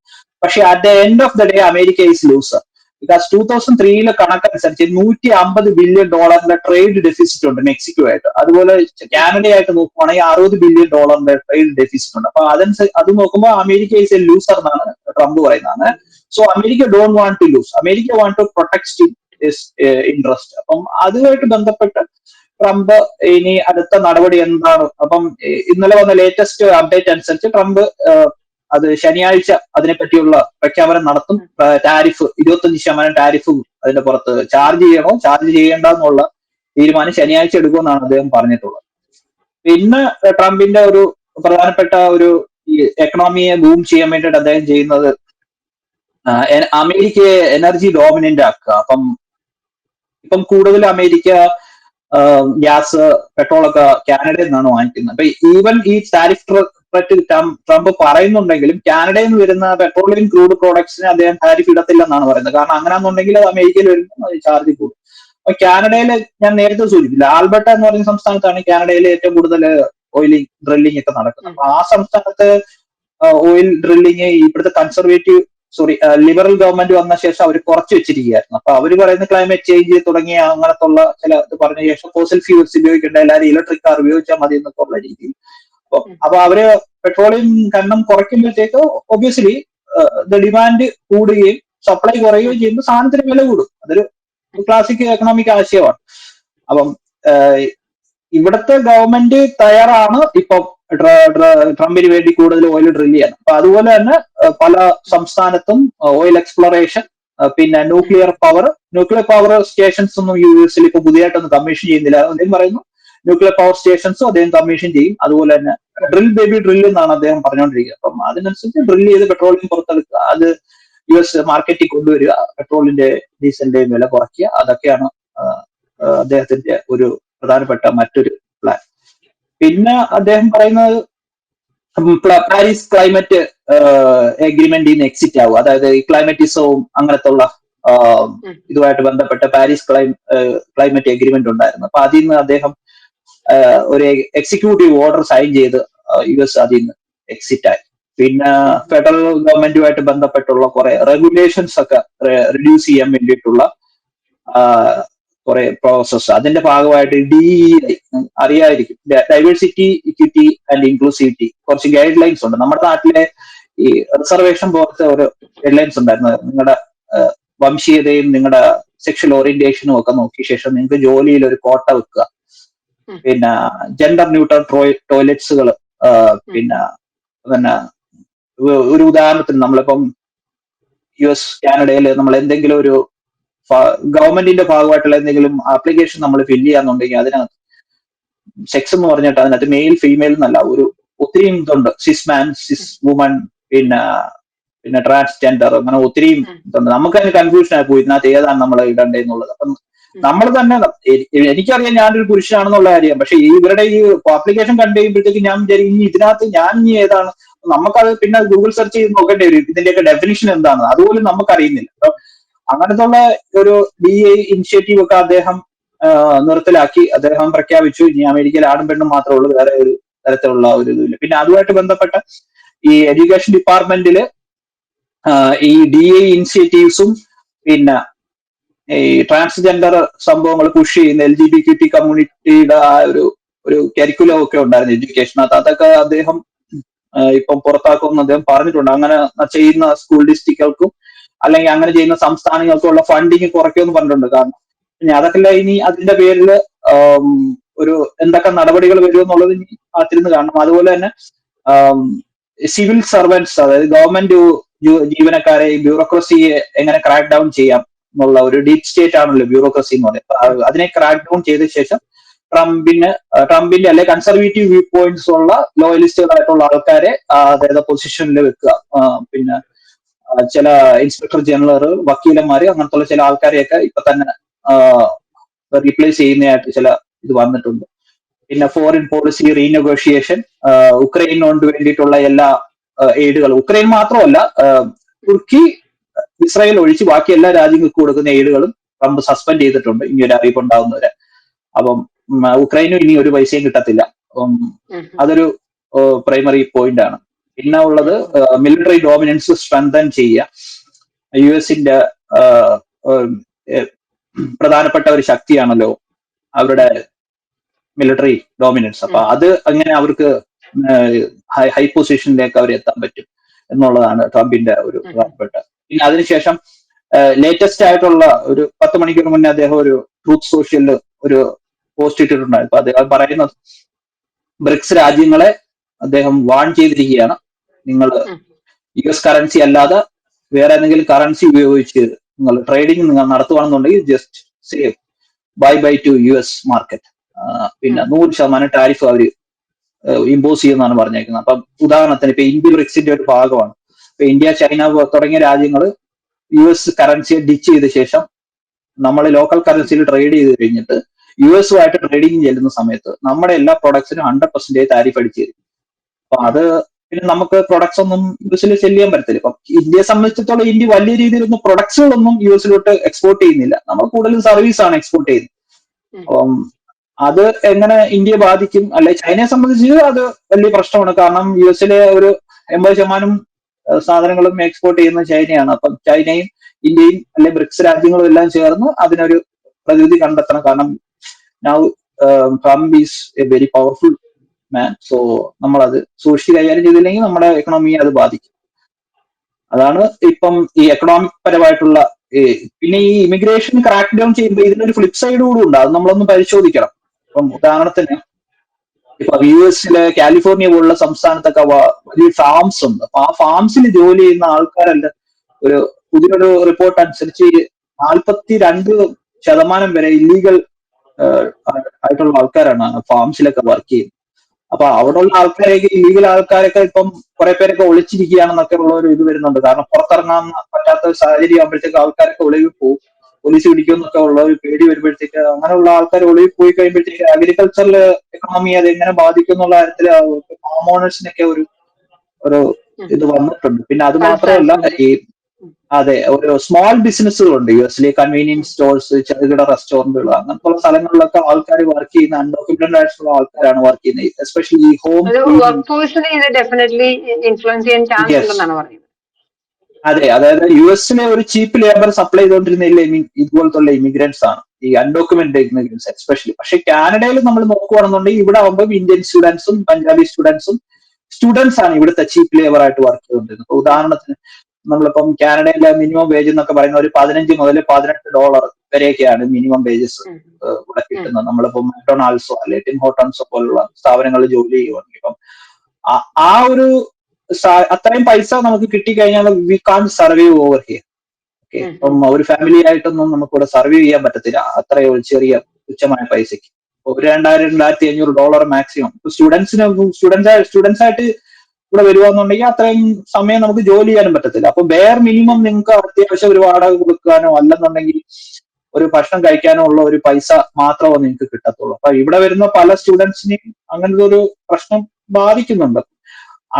പക്ഷെ at the end of the day America is loser because two thousand ത്രീയിലെ കണക്കനുസരിച്ച് നൂറ്റി അമ്പത് ബില്യൺ ഡോളറിന്റെ ട്രേഡ് ഡെഫിസിറ്റ് ഉണ്ട് മെക്സിക്കോ ആയിട്ട് അതുപോലെ കാനഡയായിട്ട് നോക്കുവാണെങ്കിൽ അറുപത് ബില്യൺ ഡോളറിന്റെ ട്രേഡ് ഡെഫിസിറ്റ് ഉണ്ട്. അപ്പൊ അതനുസരിച്ച് അത് നോക്കുമ്പോൾ അമേരിക്ക ഈസ് എ ലൂസർ എന്നാണ് ട്രംപ് പറയുന്നതാണ് so America don't want to lose America want to protect interest അപ്പം അതുമായിട്ട് ബന്ധപ്പെട്ട് ട്രംപ് ഇനി അടുത്ത നടപടി എന്താണ്? അപ്പം ഇന്നലെ വന്ന ലേറ്റസ്റ്റ് അപ്ഡേറ്റ് അനുസരിച്ച് ട്രംപ് അത് ശനിയാഴ്ച അതിനെപ്പറ്റിയുള്ള പ്രഖ്യാപനം നടത്തും. ടാരിഫ് ഇരുപത്തഞ്ച് ശതമാനം ടാരിഫും അതിന്റെ പുറത്ത് ചാർജ് ചെയ്യണോ. ചാർജ് ചെയ്യേണ്ട എന്നുള്ള തീരുമാനം ശനിയാഴ്ച എടുക്കുമെന്നാണ് അദ്ദേഹം പറഞ്ഞിട്ടുള്ളത്. പിന്നെ ട്രംപിന്റെ ഒരു പ്രധാനപ്പെട്ട ഒരു എക്കണോമിയെ ബൂം ചെയ്യാൻ വേണ്ടിയിട്ട് അദ്ദേഹം ചെയ്യുന്നത് അമേരിക്കയെ എനർജി ഡോമിനന്റ് ആക്കുക. അപ്പം ഇപ്പം കൂടുതൽ അമേരിക്ക ഗ്യാസ് പെട്രോൾ ഒക്കെ കാനഡയിൽ നിന്നാണ് വാങ്ങിക്കുന്നത്. അപ്പൊ ഈവൻ ഈ ടാരിഫ് ത്രെറ്റ് ട്രംപ് പറയുന്നുണ്ടെങ്കിലും കാനഡയിൽ നിന്ന് വരുന്ന പെട്രോളിയം ക്രൂഡ് പ്രോഡക്ട്സിന് അദ്ദേഹം ടാരിഫ് ഇടത്തില്ലെന്നാണ് പറയുന്നത്. കാരണം അങ്ങനെയാണെന്നുണ്ടെങ്കിൽ അത് അമേരിക്കയിൽ വരുമ്പോൾ ചാർജ് കൂടും. അപ്പൊ കാനഡയിൽ ഞാൻ നേരത്തെ സൂചിപ്പിച്ചില്ല ആൽബർട്ട എന്ന് പറയുന്ന സംസ്ഥാനത്താണ് കാനഡയിൽ ഏറ്റവും കൂടുതൽ ഓയിലിംഗ് ഡ്രില്ലിംഗ് ഒക്കെ നടക്കുന്നത്. ആ സംസ്ഥാനത്ത് ഓയിൽ ഡ്രില്ലിംഗ് ഇവിടുത്തെ കൺസർവേറ്റീവ് സോറി ലിബറൽ ഗവൺമെന്റ് വന്ന ശേഷം അവർ കുറച്ച് വെച്ചിരിക്കുകയായിരുന്നു. അപ്പൊ അവർ പറയുന്ന ക്ലൈമറ്റ് ചേഞ്ച് തുടങ്ങിയ അങ്ങനത്തുള്ള ചില ഇത് പറഞ്ഞ ശേഷം ഫോസൽ ഫ്യൂൽസ് ഉപയോഗിക്കേണ്ട എല്ലാവരും ഇലക്ട്രിക് കാർ ഉപയോഗിച്ചാൽ മതി എന്നൊക്കെ ഉള്ള രീതിയിൽ. അപ്പൊ അപ്പൊ അവർ പെട്രോളിയം കണ്ണം കുറയ്ക്കുമ്പോഴത്തേക്ക് ഒബിയസ്ലി ഡിമാൻഡ് കൂടുകയും സപ്ലൈ കുറയുകയും ചെയ്യുമ്പോൾ സാധനത്തിന് വില കൂടും. അതൊരു ക്ലാസിക് എക്കണോമിക് ആശയമാണ്. അപ്പം ഏഹ്, ഇവിടുത്തെ ഗവൺമെന്റ് തയ്യാറാണ് ഇപ്പം ട്രംപിന് വേണ്ടി കൂടുതൽ ഓയിൽ ഡ്രിൽ ചെയ്യണം. അപ്പൊ അതുപോലെ തന്നെ പല സംസ്ഥാനത്തും ഓയിൽ എക്സ്പ്ലോറേഷൻ പിന്നെ nuclear power nuclear power stations ഒന്നും യു എസിൽ ഇപ്പൊ പുതിയതായിട്ടൊന്നും കമ്മീഷൻ ചെയ്യുന്നില്ല. അദ്ദേഹം പറയുന്നു ന്യൂക്ലിയർ പവർ സ്റ്റേഷൻസും അദ്ദേഹം കമ്മീഷൻ ചെയ്യും. അതുപോലെ തന്നെ ഡ്രിൽ ബേബി ഡ്രിൽ എന്നാണ് അദ്ദേഹം പറഞ്ഞുകൊണ്ടിരിക്കുന്നത്. അപ്പം അതിനനുസരിച്ച് ഡ്രിൽ ചെയ്ത് പെട്രോളിയം പുറത്തെടുക്കുക. അത് യു എസ് മാർക്കറ്റിൽ കൊണ്ടുവരിക. പെട്രോളിന്റെ ഡീസലിന്റെയും വില കുറയ്ക്കുക. അതൊക്കെയാണ് അദ്ദേഹത്തിന്റെ ഒരു പ്രധാനപ്പെട്ട മറ്റൊരു പ്ലാൻ പിന്നെ അദ്ദേഹം പറയുന്നത് പാരീസ് ക്ലൈമറ്റ് എഗ്രിമെന്റിൽ നിന്ന് എക്സിറ്റ് ആവും. അതായത് ഈ ക്ലൈമറ്റിസവും അങ്ങനത്തെ ഉള്ള ഇതുമായിട്ട് ബന്ധപ്പെട്ട പാരീസ് ക്ലൈം ക്ലൈമറ്റ് എഗ്രിമെന്റ് ഉണ്ടായിരുന്നു. അപ്പൊ അതിൽ നിന്ന് അദ്ദേഹം ഒരു എക്സിക്യൂട്ടീവ് ഓർഡർ സൈൻ ചെയ്ത് യു എസ് അതിൽ നിന്ന് എക്സിറ്റ് ആയി. പിന്നെ ഫെഡറൽ ഗവൺമെന്റുമായിട്ട് ബന്ധപ്പെട്ടുള്ള കുറെ റെഗുലേഷൻസ് ഒക്കെ റിഡ്യൂസ് ചെയ്യാൻ വേണ്ടിയിട്ടുള്ള കുറെ പ്രോസസ് അതിന്റെ ഭാഗമായിട്ട് ഡി അറിയായിരിക്കും ഡൈവേഴ്സിറ്റി ഇക്വിറ്റി ആൻഡ് ഇൻക്ലൂസിവിറ്റി കുറച്ച് ഗൈഡ് ലൈൻസ് ഉണ്ട്. നമ്മുടെ നാട്ടിലെ ഈ റിസർവേഷൻ പോലത്തെ ഒരു ഗൈഡ് ലൈൻസ് ഉണ്ടായിരുന്നു നിങ്ങളുടെ വംശീയതയും നിങ്ങളുടെ സെക്ഷൽ ഓറിയന്റേഷനും ഒക്കെ നോക്കിയ ശേഷം നിങ്ങൾക്ക് ജോലിയിൽ ഒരു കോട്ട വെക്കുക. പിന്നെ ജെൻഡർ ന്യൂട്രൽ ടോയ്ലറ്റ്സുകൾ പിന്നെ പിന്നെ ഒരു ഉദാഹരണത്തിന് നമ്മളിപ്പം യു എസ് കാനഡയിൽ നമ്മൾ എന്തെങ്കിലും ഒരു ഗവൺമെന്റിന്റെ ഭാഗമായിട്ടുള്ള എന്തെങ്കിലും ആപ്ലിക്കേഷൻ നമ്മൾ ഫില്ല് ചെയ്യാന്നുണ്ടെങ്കിൽ അതിനകത്ത് സെക്സ് എന്ന് പറഞ്ഞിട്ട് അതിനകത്ത് മെയിൽ ഫീമെയിൽ എന്നല്ല ഒരു ഒത്തിരിയും ഇതുണ്ട്. സിസ് മാൻ സിസ് വുമൺ പിന്നെ പിന്നെ ട്രാൻസ്ജെൻഡർ അങ്ങനെ ഒത്തിരിയും ഉം. ഇതുണ്ട്. നമുക്ക് അതിന് കൺഫ്യൂഷൻ ആയി പോയി ഇതിനകത്ത് ഏതാണ് നമ്മൾ ഇടേണ്ടതെന്നുള്ളത്. അപ്പം നമ്മൾ തന്നെ എനിക്കറിയാം ഞാനൊരു പുരുഷനാണെന്നുള്ള കാര്യം. പക്ഷെ ഈ ഇവരുടെ ഈ ആപ്ലിക്കേഷൻ കണ്ടു കഴിയുമ്പോഴത്തേക്ക് ഞാൻ വിചാരിക്കും ഇനി ഇതിനകത്ത് ഞാൻ ഇനി ഏതാണ്? നമുക്കത് പിന്നെ ഗൂഗിൾ സെർച്ച് ചെയ്ത് നോക്കേണ്ടി വരും. ഇതിന്റെയൊക്കെ ഡെഫിനിഷൻ എന്താണ്? അതുപോലും നമുക്കറിയുന്നില്ല. അപ്പൊ അങ്ങനത്തെ ഉള്ള ഒരു ഡി ഐ ഇനിഷ്യേറ്റീവ് ഒക്കെ അദ്ദേഹം നിർത്തലാക്കി. അദ്ദേഹം പ്രഖ്യാപിച്ചു ഇനി അമേരിക്കയിൽ ആണും പെണ്ണും മാത്രമേ ഉള്ളൂ വേറെ ഒരു തരത്തിലുള്ള ഒരു ഇതില്ല പിന്നെ അതുമായിട്ട് ബന്ധപ്പെട്ട ഈ എഡ്യൂക്കേഷൻ ഡിപ്പാർട്ട്മെന്റിൽ ഈ ഡി ഐ ഇനിഷ്യേറ്റീവ്സും പിന്നെ ഈ ട്രാൻസ്ജെൻഡർ സംഭവങ്ങൾ പുഷ് ചെയ്യുന്ന L G B Q T കമ്മ്യൂണിറ്റിയുടെ ആ ഒരു ഒരു കരിക്കുലം ഒക്കെ ഉണ്ടായിരുന്നു എഡ്യൂക്കേഷനകത്ത് അതൊക്കെ അദ്ദേഹം ഇപ്പം പുറത്താക്കുമെന്ന് അദ്ദേഹം പറഞ്ഞിട്ടുണ്ട്. അങ്ങനെ ചെയ്യുന്ന സ്കൂൾ ഡിസ്ട്രിക്റ്റുകൾക്കും അല്ലെങ്കിൽ അങ്ങനെ ചെയ്യുന്ന സംസ്ഥാനങ്ങൾക്കുള്ള ഫണ്ടിങ് കുറയ്ക്കുമെന്ന് പറഞ്ഞിട്ടുണ്ട്. കാരണം ഇനി അതൊക്കെ ഇനി അതിന്റെ പേരിൽ ഒരു എന്തൊക്കെ നടപടികൾ വരുമെന്നുള്ളത് ഇനി കാത്തിരുന്ന് കാണണം. അതുപോലെ തന്നെ സിവിൽ സർവൻസ് അതായത് ഗവൺമെന്റ് ജീവനക്കാരെ ബ്യൂറോക്രസിയെ എങ്ങനെ ക്രാക്ക് ഡൗൺ ചെയ്യാം എന്നുള്ള ഒരു ഡീപ് സ്റ്റേറ്റ് ആണല്ലോ ബ്യൂറോക്രസി എന്ന് പറയുന്നത്. അതിനെ ക്രാക്ക് ഡൗൺ ചെയ്ത ശേഷം ട്രംപിന് ട്രംപിന്റെ അല്ലെ കൺസർവേറ്റീവ് വ്യൂ പോയിന്റ്സ് ഉള്ള ലോയലിസ്റ്റുകളായിട്ടുള്ള ആൾക്കാരെ അതായത് പൊസിഷനിൽ വെക്കുക. പിന്നെ ചില ഇൻസ്പെക്ടർ ജനറൽ വക്കീലന്മാര് അങ്ങനത്തുള്ള ചില ആൾക്കാരെയൊക്കെ ഇപ്പൊ തന്നെ റീപ്ലേസ് ചെയ്യുന്നതായിട്ട് ചില ഇത് വന്നിട്ടുണ്ട്. പിന്നെ ഫോറിൻ പോളിസി റീനെഗോഷിയേഷൻ ഉക്രൈനോണ്ട് വേണ്ടിയിട്ടുള്ള എല്ലാ എയ്ഡുകളും ഉക്രൈൻ മാത്രമല്ല തുർക്കി ഇസ്രായേൽ ഒഴിച്ച് ബാക്കി എല്ലാ രാജ്യങ്ങൾക്കും കൊടുക്കുന്ന എയ്ഡുകളും ട്രംപ് സസ്പെൻഡ് ചെയ്തിട്ടുണ്ട്. ഇനി ഒരു അറിയിപ്പ് ഉണ്ടാകുന്നവരെ അപ്പം ഉക്രൈനും ഇനി ഒരു പൈസയും കിട്ടത്തില്ല. അതൊരു പ്രൈമറി പോയിന്റ് ആണ്. പിന്നെ ഉള്ളത് മിലിറ്ററി ഡോമിനൻസ് സ്ട്രെങ്തൻ ചെയ്യുക. യു എസിന്റെ പ്രധാനപ്പെട്ട ഒരു ശക്തിയാണല്ലോ അവരുടെ മിലിറ്ററി ഡോമിനൻസ് അപ്പൊ അത് അങ്ങനെ അവർക്ക് ഹൈ പൊസിഷനിലേക്ക് അവർ എത്താൻ പറ്റും എന്നുള്ളതാണ് ട്രംപിന്റെ ഒരു പ്രധാനപ്പെട്ട പിന്നെ അതിനുശേഷം ലേറ്റസ്റ്റ് ആയിട്ടുള്ള ഒരു പത്ത് മണിക്കൂർ മുന്നേ അദ്ദേഹം ഒരു ട്രൂത്ത് സോഷ്യലിൽ ഒരു പോസ്റ്റ് ഇട്ടിട്ടുണ്ടായിരുന്നു. അദ്ദേഹം പറയുന്നത് ബ്രിക്സ് രാജ്യങ്ങളെ അദ്ദേഹം വാൺ ചെയ്തിരിക്കുകയാണ്. നിങ്ങൾ യു എസ് കറൻസി അല്ലാതെ വേറെ ഏതെങ്കിലും കറൻസി ഉപയോഗിച്ച് നിങ്ങൾ ട്രേഡിംഗ് നിങ്ങൾ നടത്തുകയാണെന്നുണ്ടെങ്കിൽ just save bye bye to U S market പിന്നെ നൂറ് ശതമാനം ടാരിഫ് അവർ ഇമ്പോസ് ചെയ്യുമെന്നാണ് പറഞ്ഞേക്കുന്നത്. അപ്പം ഉദാഹരണത്തിന് ഇപ്പൊ ഇന്ത്യ ബ്രിക്സിന്റെ ഒരു ഭാഗമാണ്. ഇപ്പൊ ഇന്ത്യ ചൈന തുടങ്ങിയ രാജ്യങ്ങൾ യു എസ് കറൻസിയെ ഡിച്ച് ചെയ്ത ശേഷം നമ്മൾ ലോക്കൽ കറൻസിയിൽ ട്രേഡ് ചെയ്ത് കഴിഞ്ഞിട്ട് യു എസുമായിട്ട് ട്രേഡിംഗ് ചെല്ലുന്ന സമയത്ത് നമ്മുടെ എല്ലാ പ്രൊഡക്ട്സിനും ഹൺഡ്രഡ് പെർസെന്റേജ് താരിഫ് അടിച്ചു തരും. അപ്പൊ അത് പിന്നെ നമുക്ക് പ്രൊഡക്ട്സ് ഒന്നും യു എസിൽ സെൽ ചെയ്യാൻ പറ്റത്തില്ല. ഇപ്പം ഇന്ത്യയെ സംബന്ധിച്ചിടത്തോളം ഇന്ത്യ വലിയ രീതിയിലൊന്നും പ്രൊഡക്ട്സുകളൊന്നും യു എസിലോട്ട് എക്സ്പോർട്ട് ചെയ്യുന്നില്ല. നമ്മൾ കൂടുതലും സർവീസ് ആണ് എക്സ്പോർട്ട് ചെയ്യുന്നത്. അപ്പം അത് എങ്ങനെ ഇന്ത്യയെ ബാധിക്കും? അല്ലെ ചൈനയെ സംബന്ധിച്ച് അത് വലിയ പ്രശ്നമാണ്. കാരണം യു എസിലെ ഒരു എൺപത് ശതമാനം സാധനങ്ങളും എക്സ്പോർട്ട് ചെയ്യുന്ന ചൈനയാണ്. അപ്പം ചൈനയും ഇന്ത്യയും അല്ലെ ബ്രിക്സ് രാജ്യങ്ങളും എല്ലാം ചേർന്ന് അതിനൊരു പ്രതിവിധി കണ്ടെത്തണം. കാരണം now Trump is a very powerful man so നമ്മളത് സൂക്ഷിച്ച് കൈകാര്യം ചെയ്തില്ലെങ്കിൽ നമ്മുടെ എക്കണോമിയെ അത് ബാധിക്കും. അതാണ് ഇപ്പം ഈ എക്കണോമിക് പരമായിട്ടുള്ള പിന്നെ ഈ ഇമിഗ്രേഷൻ ക്രാക്ക് ഡൗൺ ചെയ്യുമ്പോൾ ഇതിനൊരു ഫ്ലിപ്പ് സൈഡ് കൂടെ ഉണ്ട്. അത് നമ്മളൊന്ന് പരിശോധിക്കണം. ഇപ്പം ഉദാഹരണത്തിന് ഇപ്പൊ യു എസിലെ കാലിഫോർണിയ പോലുള്ള സംസ്ഥാനത്തൊക്കെ വലിയ ഫാംസ് ഉണ്ട്. അപ്പൊ ആ ഫാംസിൽ ജോലി ചെയ്യുന്ന ആൾക്കാരല്ല ഒരു പുതിയൊരു റിപ്പോർട്ട് അനുസരിച്ച് നാൽപ്പത്തി രണ്ട് ശതമാനം വരെ ഇല്ലീഗൽ ആയിട്ടുള്ള ആൾക്കാരാണ് ഫാംസിലൊക്കെ വർക്ക് ചെയ്യുന്നത്. അപ്പൊ അവിടെയുള്ള ആൾക്കാരെയൊക്കെ ഇല്ലീഗൽ ആൾക്കാരൊക്കെ ഇപ്പം കുറെ പേരൊക്കെ ഒളിച്ചിരിക്കുകയാണെന്നൊക്കെ ഉള്ള ഒരു ഇത് വരുന്നുണ്ട്. കാരണം പുറത്തിറങ്ങാൻ പറ്റാത്ത ഒരു സാഹചര്യം ആകുമ്പോഴത്തേക്ക് ആൾക്കാരൊക്കെ ഒളിവിൽ പോകും. പോലീസ് പിടിക്കുമെന്നൊക്കെ ഉള്ള ഒരു പേടി വരുമ്പോഴത്തേക്ക് അങ്ങനെയുള്ള ആൾക്കാർ ഒളിവിൽ പോയി കഴിയുമ്പോഴത്തേക്ക് അഗ്രികൾച്ചറൽ എക്കണോമി അത് എങ്ങനെ ബാധിക്കും എന്നുള്ള കാര്യത്തിൽ ഫാം ഓണേഴ്സിനൊക്കെ ഒരു ഒരു ഇത് വന്നിട്ടുണ്ട്. പിന്നെ അത് മാത്രമല്ല ഈ അതെ ഒരു സ്മോൾ ബിസിനസ്സുകളുണ്ട് യു എസിലെ കൺവീനിയൻസ് സ്റ്റോഴ്സ് ചെറുകിട റെസ്റ്റോറന്റുകൾ അങ്ങനത്തെ സ്ഥലങ്ങളിലൊക്കെ ആൾക്കാർ വർക്ക് ചെയ്യുന്ന അൺഡോക്യുമെന്റഡ് ആയിട്ടുള്ള ആൾക്കാരാണ് വർക്ക് ചെയ്യുന്നത്. എസ്പെഷ്യലി ഈ ഹോം ഇൻഫ്ലുവൻസ് ചെയ്യാൻ ചാൻസ് ഉണ്ടെന്നാണ് പറയുന്നത്. അതെ അതായത് യു എസിനെ ഒരു ചീപ്പ് ലേബർ സപ്ലൈ ചെയ്തുകൊണ്ടിരുന്ന ഇതുപോലത്തുള്ള ഇമിഗ്രൻസ് ആണ്. ഈ അൺഡോക്യുമെന്റഡ് ഇമിഗ്രൻസ് എസ്പെഷ്യലി പക്ഷെ കാനഡയിൽ നമ്മൾ നോക്കുകയാണെന്നുണ്ടെങ്കിൽ ഇവിടെ ആകുമ്പോൾ ഇന്ത്യൻ സ്റ്റുഡൻസും പഞ്ചാബി സ്റ്റുഡൻസും സ്റ്റുഡൻസ് ആണ് ഇവിടുത്തെ ചീപ്പ് ലേബർ ആയിട്ട് വർക്ക് ചെയ്തുകൊണ്ടിരുന്നത്. ഉദാഹരണത്തിന് നമ്മളിപ്പം കാനഡയിലെ മിനിമം വേജ് എന്നൊക്കെ പറയുന്ന ഒരു പതിനഞ്ച് മുതൽ പതിനെട്ട് ഡോളർ വരെയൊക്കെയാണ് മിനിമം വേജസ് ഇവിടെ കിട്ടുന്നത്. നമ്മളിപ്പം മക്ഡൊണാൾഡ്സോ അല്ലെ ടിം ഹോട്ടൺസോ പോലുള്ള സ്ഥാപനങ്ങളിൽ ജോലി ചെയ്യുവാണെങ്കിൽ ഇപ്പം ആ ഒരു അത്രയും പൈസ നമുക്ക് കിട്ടിക്കഴിഞ്ഞാൽ we can survive over here okay ഇപ്പം ഒരു ഫാമിലി ആയിട്ടൊന്നും നമുക്ക് ഇവിടെ സർവൈവ് ചെയ്യാൻ പറ്റത്തില്ല. അത്രയും ഒരു ചെറിയ തുച്ഛമായ പൈസക്ക് ഒരു രണ്ടായിരം രണ്ടായിരത്തി അഞ്ഞൂറ് ഡോളർ മാക്സിമം സ്റ്റുഡൻസിന് സ്റ്റുഡൻസ് സ്റ്റുഡൻസ് ആയിട്ട് ഇവിടെ വരുവാന്നുണ്ടെങ്കിൽ അത്രയും സമയം നമുക്ക് ജോലി ചെയ്യാനും പറ്റത്തില്ല. അപ്പൊ ബെയർ മിനിമം നിങ്ങൾക്ക് അത്യാവശ്യം ഒരു വാടക കൊടുക്കാനോ അല്ലെന്നുണ്ടെങ്കിൽ ഒരു ഭക്ഷണം കഴിക്കാനോ ഉള്ള ഒരു പൈസ മാത്രമേ നിങ്ങൾക്ക് കിട്ടത്തുള്ളൂ. അപ്പൊ ഇവിടെ വരുന്ന പല സ്റ്റുഡൻസിനെയും അങ്ങനത്തെ ഒരു പ്രശ്നം ബാധിക്കുന്നുണ്ട്.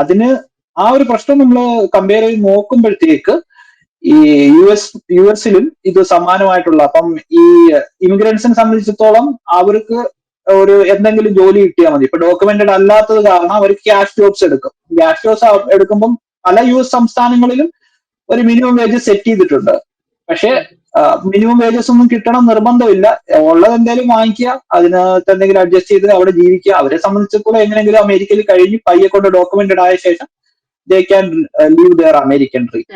അതിന് ആ ഒരു പ്രശ്നം നമ്മൾ കമ്പയർ ചെയ്ത് നോക്കുമ്പോഴത്തേക്ക് ഈ യു എസ് യു എസിലും ഇത് സമാനമായിട്ടുള്ള അപ്പം ഈ ഇമിഗ്രൻസിനെ സംബന്ധിച്ചിടത്തോളം അവർക്ക് ഒരു എന്തെങ്കിലും ജോലി കിട്ടിയാൽ മതി. ഇപ്പൊ ഡോക്യുമെന്റഡ് അല്ലാത്തത് കാരണം അവർ ക്യാഷ് ജോബ്സ് എടുക്കും. ക്യാഷ് ജോബ്സ് എടുക്കുമ്പം പല യു എസ് സംസ്ഥാനങ്ങളിലും ഒരു മിനിമം വേജസ് സെറ്റ് ചെയ്തിട്ടുണ്ട്. പക്ഷേ മിനിമം വേജസ് ഒന്നും കിട്ടണം നിർബന്ധമില്ല. ഉള്ളത് എന്തെങ്കിലും വാങ്ങിക്കുക അതിനകത്ത് എന്തെങ്കിലും അഡ്ജസ്റ്റ് ചെയ്ത് അവിടെ ജീവിക്കുക. അവരെ സംബന്ധിച്ചിടത്തോളം എങ്ങനെയെങ്കിലും അമേരിക്കയിൽ കഴിഞ്ഞ് പയ്യെ കൊണ്ട് ഡോക്യുമെന്റഡ് ആയ ശേഷം they can live their American dream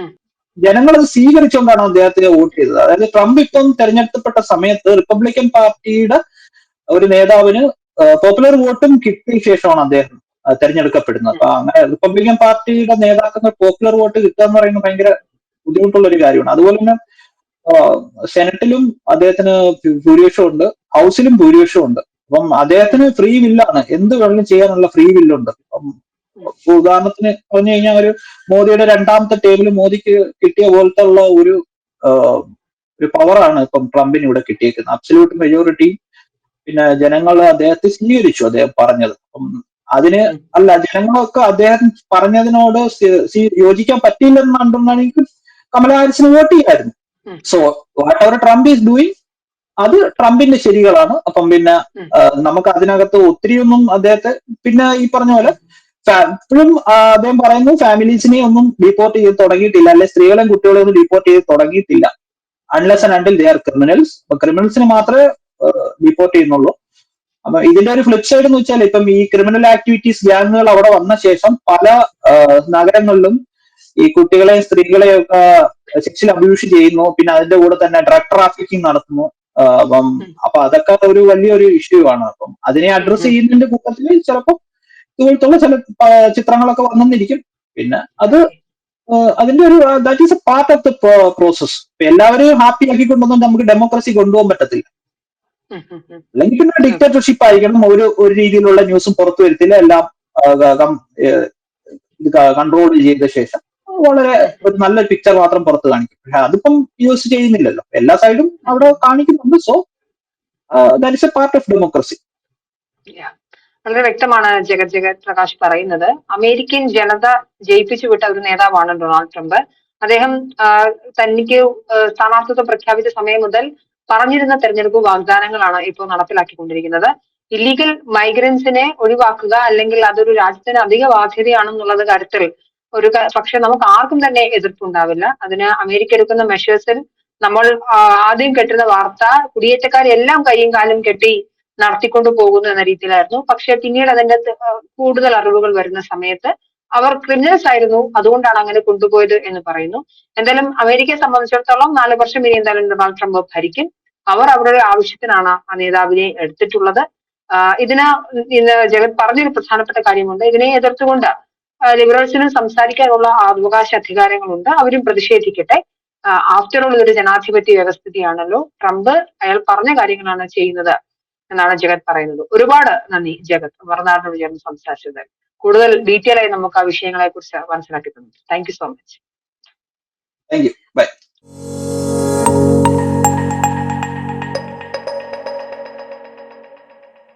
ജനങ്ങൾ അത് സ്വീകരിച്ചുകൊണ്ടാണ് അദ്ദേഹത്തിന് വോട്ട് ചെയ്തത്. അതായത് ട്രംപ് ഇപ്പം തെരഞ്ഞെടുക്കപ്പെട്ട സമയത്ത് റിപ്പബ്ലിക്കൻ പാർട്ടിയുടെ ഒരു നേതാവിന് പോപ്പുലർ വോട്ടും കിട്ടിയ ശേഷമാണ് അദ്ദേഹം തെരഞ്ഞെടുക്കപ്പെടുന്നത്. അപ്പൊ അങ്ങനെ റിപ്പബ്ലിക്കൻ പാർട്ടിയുടെ നേതാക്കൾക്ക് പോപ്പുലർ വോട്ട് കിട്ടുക എന്ന് പറയുന്നത് ഭയങ്കര ബുദ്ധിമുട്ടുള്ള ഒരു കാര്യമാണ്. അതുപോലെ തന്നെ സെനറ്റിലും അദ്ദേഹത്തിന് ഭൂരിപക്ഷമുണ്ട്. ഹൗസിലും ഭൂരിപക്ഷമുണ്ട്. അപ്പം അദ്ദേഹത്തിന് ഫ്രീ വില്ലാണ് എന്ത് വേണമെങ്കിലും ചെയ്യാനുള്ള ഫ്രീ വില്ലുണ്ട് അപ്പം ഉദാഹരണത്തിന് പറഞ്ഞു കഴിഞ്ഞാൽ ഒരു മോദിയുടെ രണ്ടാമത്തെ ടേബിൾ മോദിക്ക് കിട്ടിയ പോലത്തെ ഉള്ള ഒരു ഒരു പവറാണ് ഇപ്പം ട്രംപിന് ഇവിടെ കിട്ടിയേക്കുന്നത്. അബ്സല്യൂട്ട് മെജോറിറ്റി പിന്നെ ജനങ്ങൾ അദ്ദേഹത്തെ സ്വീകരിച്ചു അദ്ദേഹം പറഞ്ഞത്. അപ്പം അതിന് അല്ല ജനങ്ങളൊക്കെ അദ്ദേഹം പറഞ്ഞതിനോട് യോജിക്കാൻ പറ്റിയില്ലെന്നുണ്ടെന്നാണെങ്കിൽ കമല ഹാരിസിന് വോട്ട് ചെയ്യായിരുന്നു. So whatever Trump is doing അത് ട്രംപിന്റെ ശരികളാണ്. അപ്പം പിന്നെ നമുക്ക് അതിനകത്ത് ഒത്തിരിയൊന്നും അദ്ദേഹത്തെ പിന്നെ ഈ പറഞ്ഞ പോലെ ഇപ്പോഴും അദ്ദേഹം പറയുന്നു ഫാമിലീസിനെ ഒന്നും ഡിപ്പോർട്ട് ചെയ്ത് തുടങ്ങിയിട്ടില്ല. അല്ലെ സ്ത്രീകളെയും കുട്ടികളെയും ഒന്നും ഡിപ്പോർട്ട് ചെയ്ത് തുടങ്ങിയിട്ടില്ല. Unless and until they are criminals ക്രിമിനൽസിനെ മാത്രമേ ഡിപ്പോർട്ട് ചെയ്യുന്നുള്ളൂ. അപ്പൊ ഇതിന്റെ ഒരു ഫ്ലിപ്പ് സൈഡ് എന്ന് വെച്ചാൽ ഇപ്പം ഈ ക്രിമിനൽ ആക്ടിവിറ്റീസ് ഗ്യാങ്ങുകൾ അവിടെ വന്ന ശേഷം പല നഗരങ്ങളിലും ഈ കുട്ടികളെയും സ്ത്രീകളെയും ഒക്കെ സെക്ഷൽ അബ്യൂസ് ചെയ്യുന്നു. പിന്നെ അതിന്റെ കൂടെ തന്നെ ഡ്രഗ് ട്രാഫിക്കിംഗ് നടത്തുന്നു. അപ്പം അപ്പൊ അതൊക്കെ ഒരു വലിയൊരു ഇഷ്യൂ ആണ്. അപ്പം അതിനെ അഡ്രസ് ചെയ്യുന്നതിന്റെ കൂട്ടത്തിൽ ചിലപ്പോൾ ഇതുപോലത്തുള്ള ചില ചിത്രങ്ങളൊക്കെ വന്നിരിക്കും. പിന്നെ അത് അതിന്റെ ഒരു that is a part of the process എല്ലാവരെയും ഹാപ്പി ആക്കി ആക്കിക്കൊണ്ടൊന്നും നമുക്ക് ഡെമോക്രസി കൊണ്ടുപോകാൻ പറ്റത്തില്ല. അല്ലെങ്കിൽ പിന്നെ ഡിക്റ്റേറ്റർഷിപ്പ് ആയിരിക്കണം ഒരു ഒരു രീതിയിലുള്ള ന്യൂസും പുറത്തു വരുത്തില്ല. എല്ലാം കൺട്രോൾ ചെയ്ത ശേഷം വളരെ ഒരു നല്ല പിക്ചർ മാത്രം പുറത്ത് കാണിക്കും. പക്ഷെ അതിപ്പം യൂസ് ചെയ്യുന്നില്ലല്ലോ. എല്ലാ സൈഡും അവിടെ കാണിക്കുന്നുണ്ട്. So that is a part of democracy. വളരെ വ്യക്തമാണ് ജഗത് ജഗത് പ്രകാശ് പറയുന്നത്. അമേരിക്കൻ ജനത ജയിപ്പിച്ചു വിട്ട ഒരു നേതാവാണ് ഡൊണാൾഡ് ട്രംപ്. അദ്ദേഹം തനിക്ക് സ്ഥാനാർത്ഥിത്വം പ്രഖ്യാപിച്ച സമയം മുതൽ പറഞ്ഞിരുന്ന തെരഞ്ഞെടുപ്പ് വാഗ്ദാനങ്ങളാണ് ഇപ്പോൾ നടപ്പിലാക്കിക്കൊണ്ടിരിക്കുന്നത്. ഇല്ലീഗൽ മൈഗ്രൻസിനെ ഒഴിവാക്കുക അല്ലെങ്കിൽ അതൊരു രാജ്യത്തിന് അധിക ബാധ്യതയാണെന്നുള്ളത് കാര്യത്തിൽ ഒരു പക്ഷെ നമുക്ക് ആർക്കും തന്നെ എതിർപ്പുണ്ടാവില്ല. അതിന് അമേരിക്ക എടുക്കുന്ന മെഷേഴ്സിൽ നമ്മൾ ആദ്യം കെട്ടുന്ന വാർത്ത കുടിയേറ്റക്കാരെല്ലാം കൈയും കാലും കെട്ടി നടത്തിക്കൊണ്ടു പോകുന്നു എന്ന രീതിയിലായിരുന്നു. പക്ഷെ പിന്നീട് അതിന്റെ കൂടുതൽ അറിവുകൾ വരുന്ന സമയത്ത് അവർ ക്രിമിനൽസ് ആയിരുന്നു. അതുകൊണ്ടാണ് അങ്ങനെ കൊണ്ടുപോയത് എന്ന് പറയുന്നു. എന്തായാലും അമേരിക്കയെ സംബന്ധിച്ചിടത്തോളം നാല് വർഷം ഇനി എന്തായാലും ഡൊണാൾഡ് ട്രംപ് ഭരിക്കും. അവർ അവരുടെ ആവശ്യത്തിനാണ് ആ നേതാവിനെ എടുത്തിട്ടുള്ളത്. ഇതിന് ജഗത് പറഞ്ഞൊരു പ്രധാനപ്പെട്ട കാര്യമുണ്ട്. ഇതിനെ എതിർത്തുകൊണ്ട് ലിബറൽസിനും സംസാരിക്കാനുള്ള അവകാശ അധികാരങ്ങളുണ്ട്. അവരും പ്രതിഷേധിക്കട്ടെ. ആഫ്റ്റർ ഓൾ ഇതൊരു ജനാധിപത്യ വ്യവസ്ഥിതിയാണല്ലോ. ട്രംപ് അയാൾ പറഞ്ഞ കാര്യങ്ങളാണ് ചെയ്യുന്നത് എന്നാണ് ജഗത് പറയുന്നത്. ഒരുപാട് നന്ദി ജഗത്. മറുനാടിനോട് ചേർന്ന് സംസാരിച്ചത് കൂടുതൽ ഡീറ്റെയിൽ ആയി നമുക്ക് ആ വിഷയങ്ങളെ കുറിച്ച് മനസ്സിലാക്കി തന്നു thank you so much thank you bye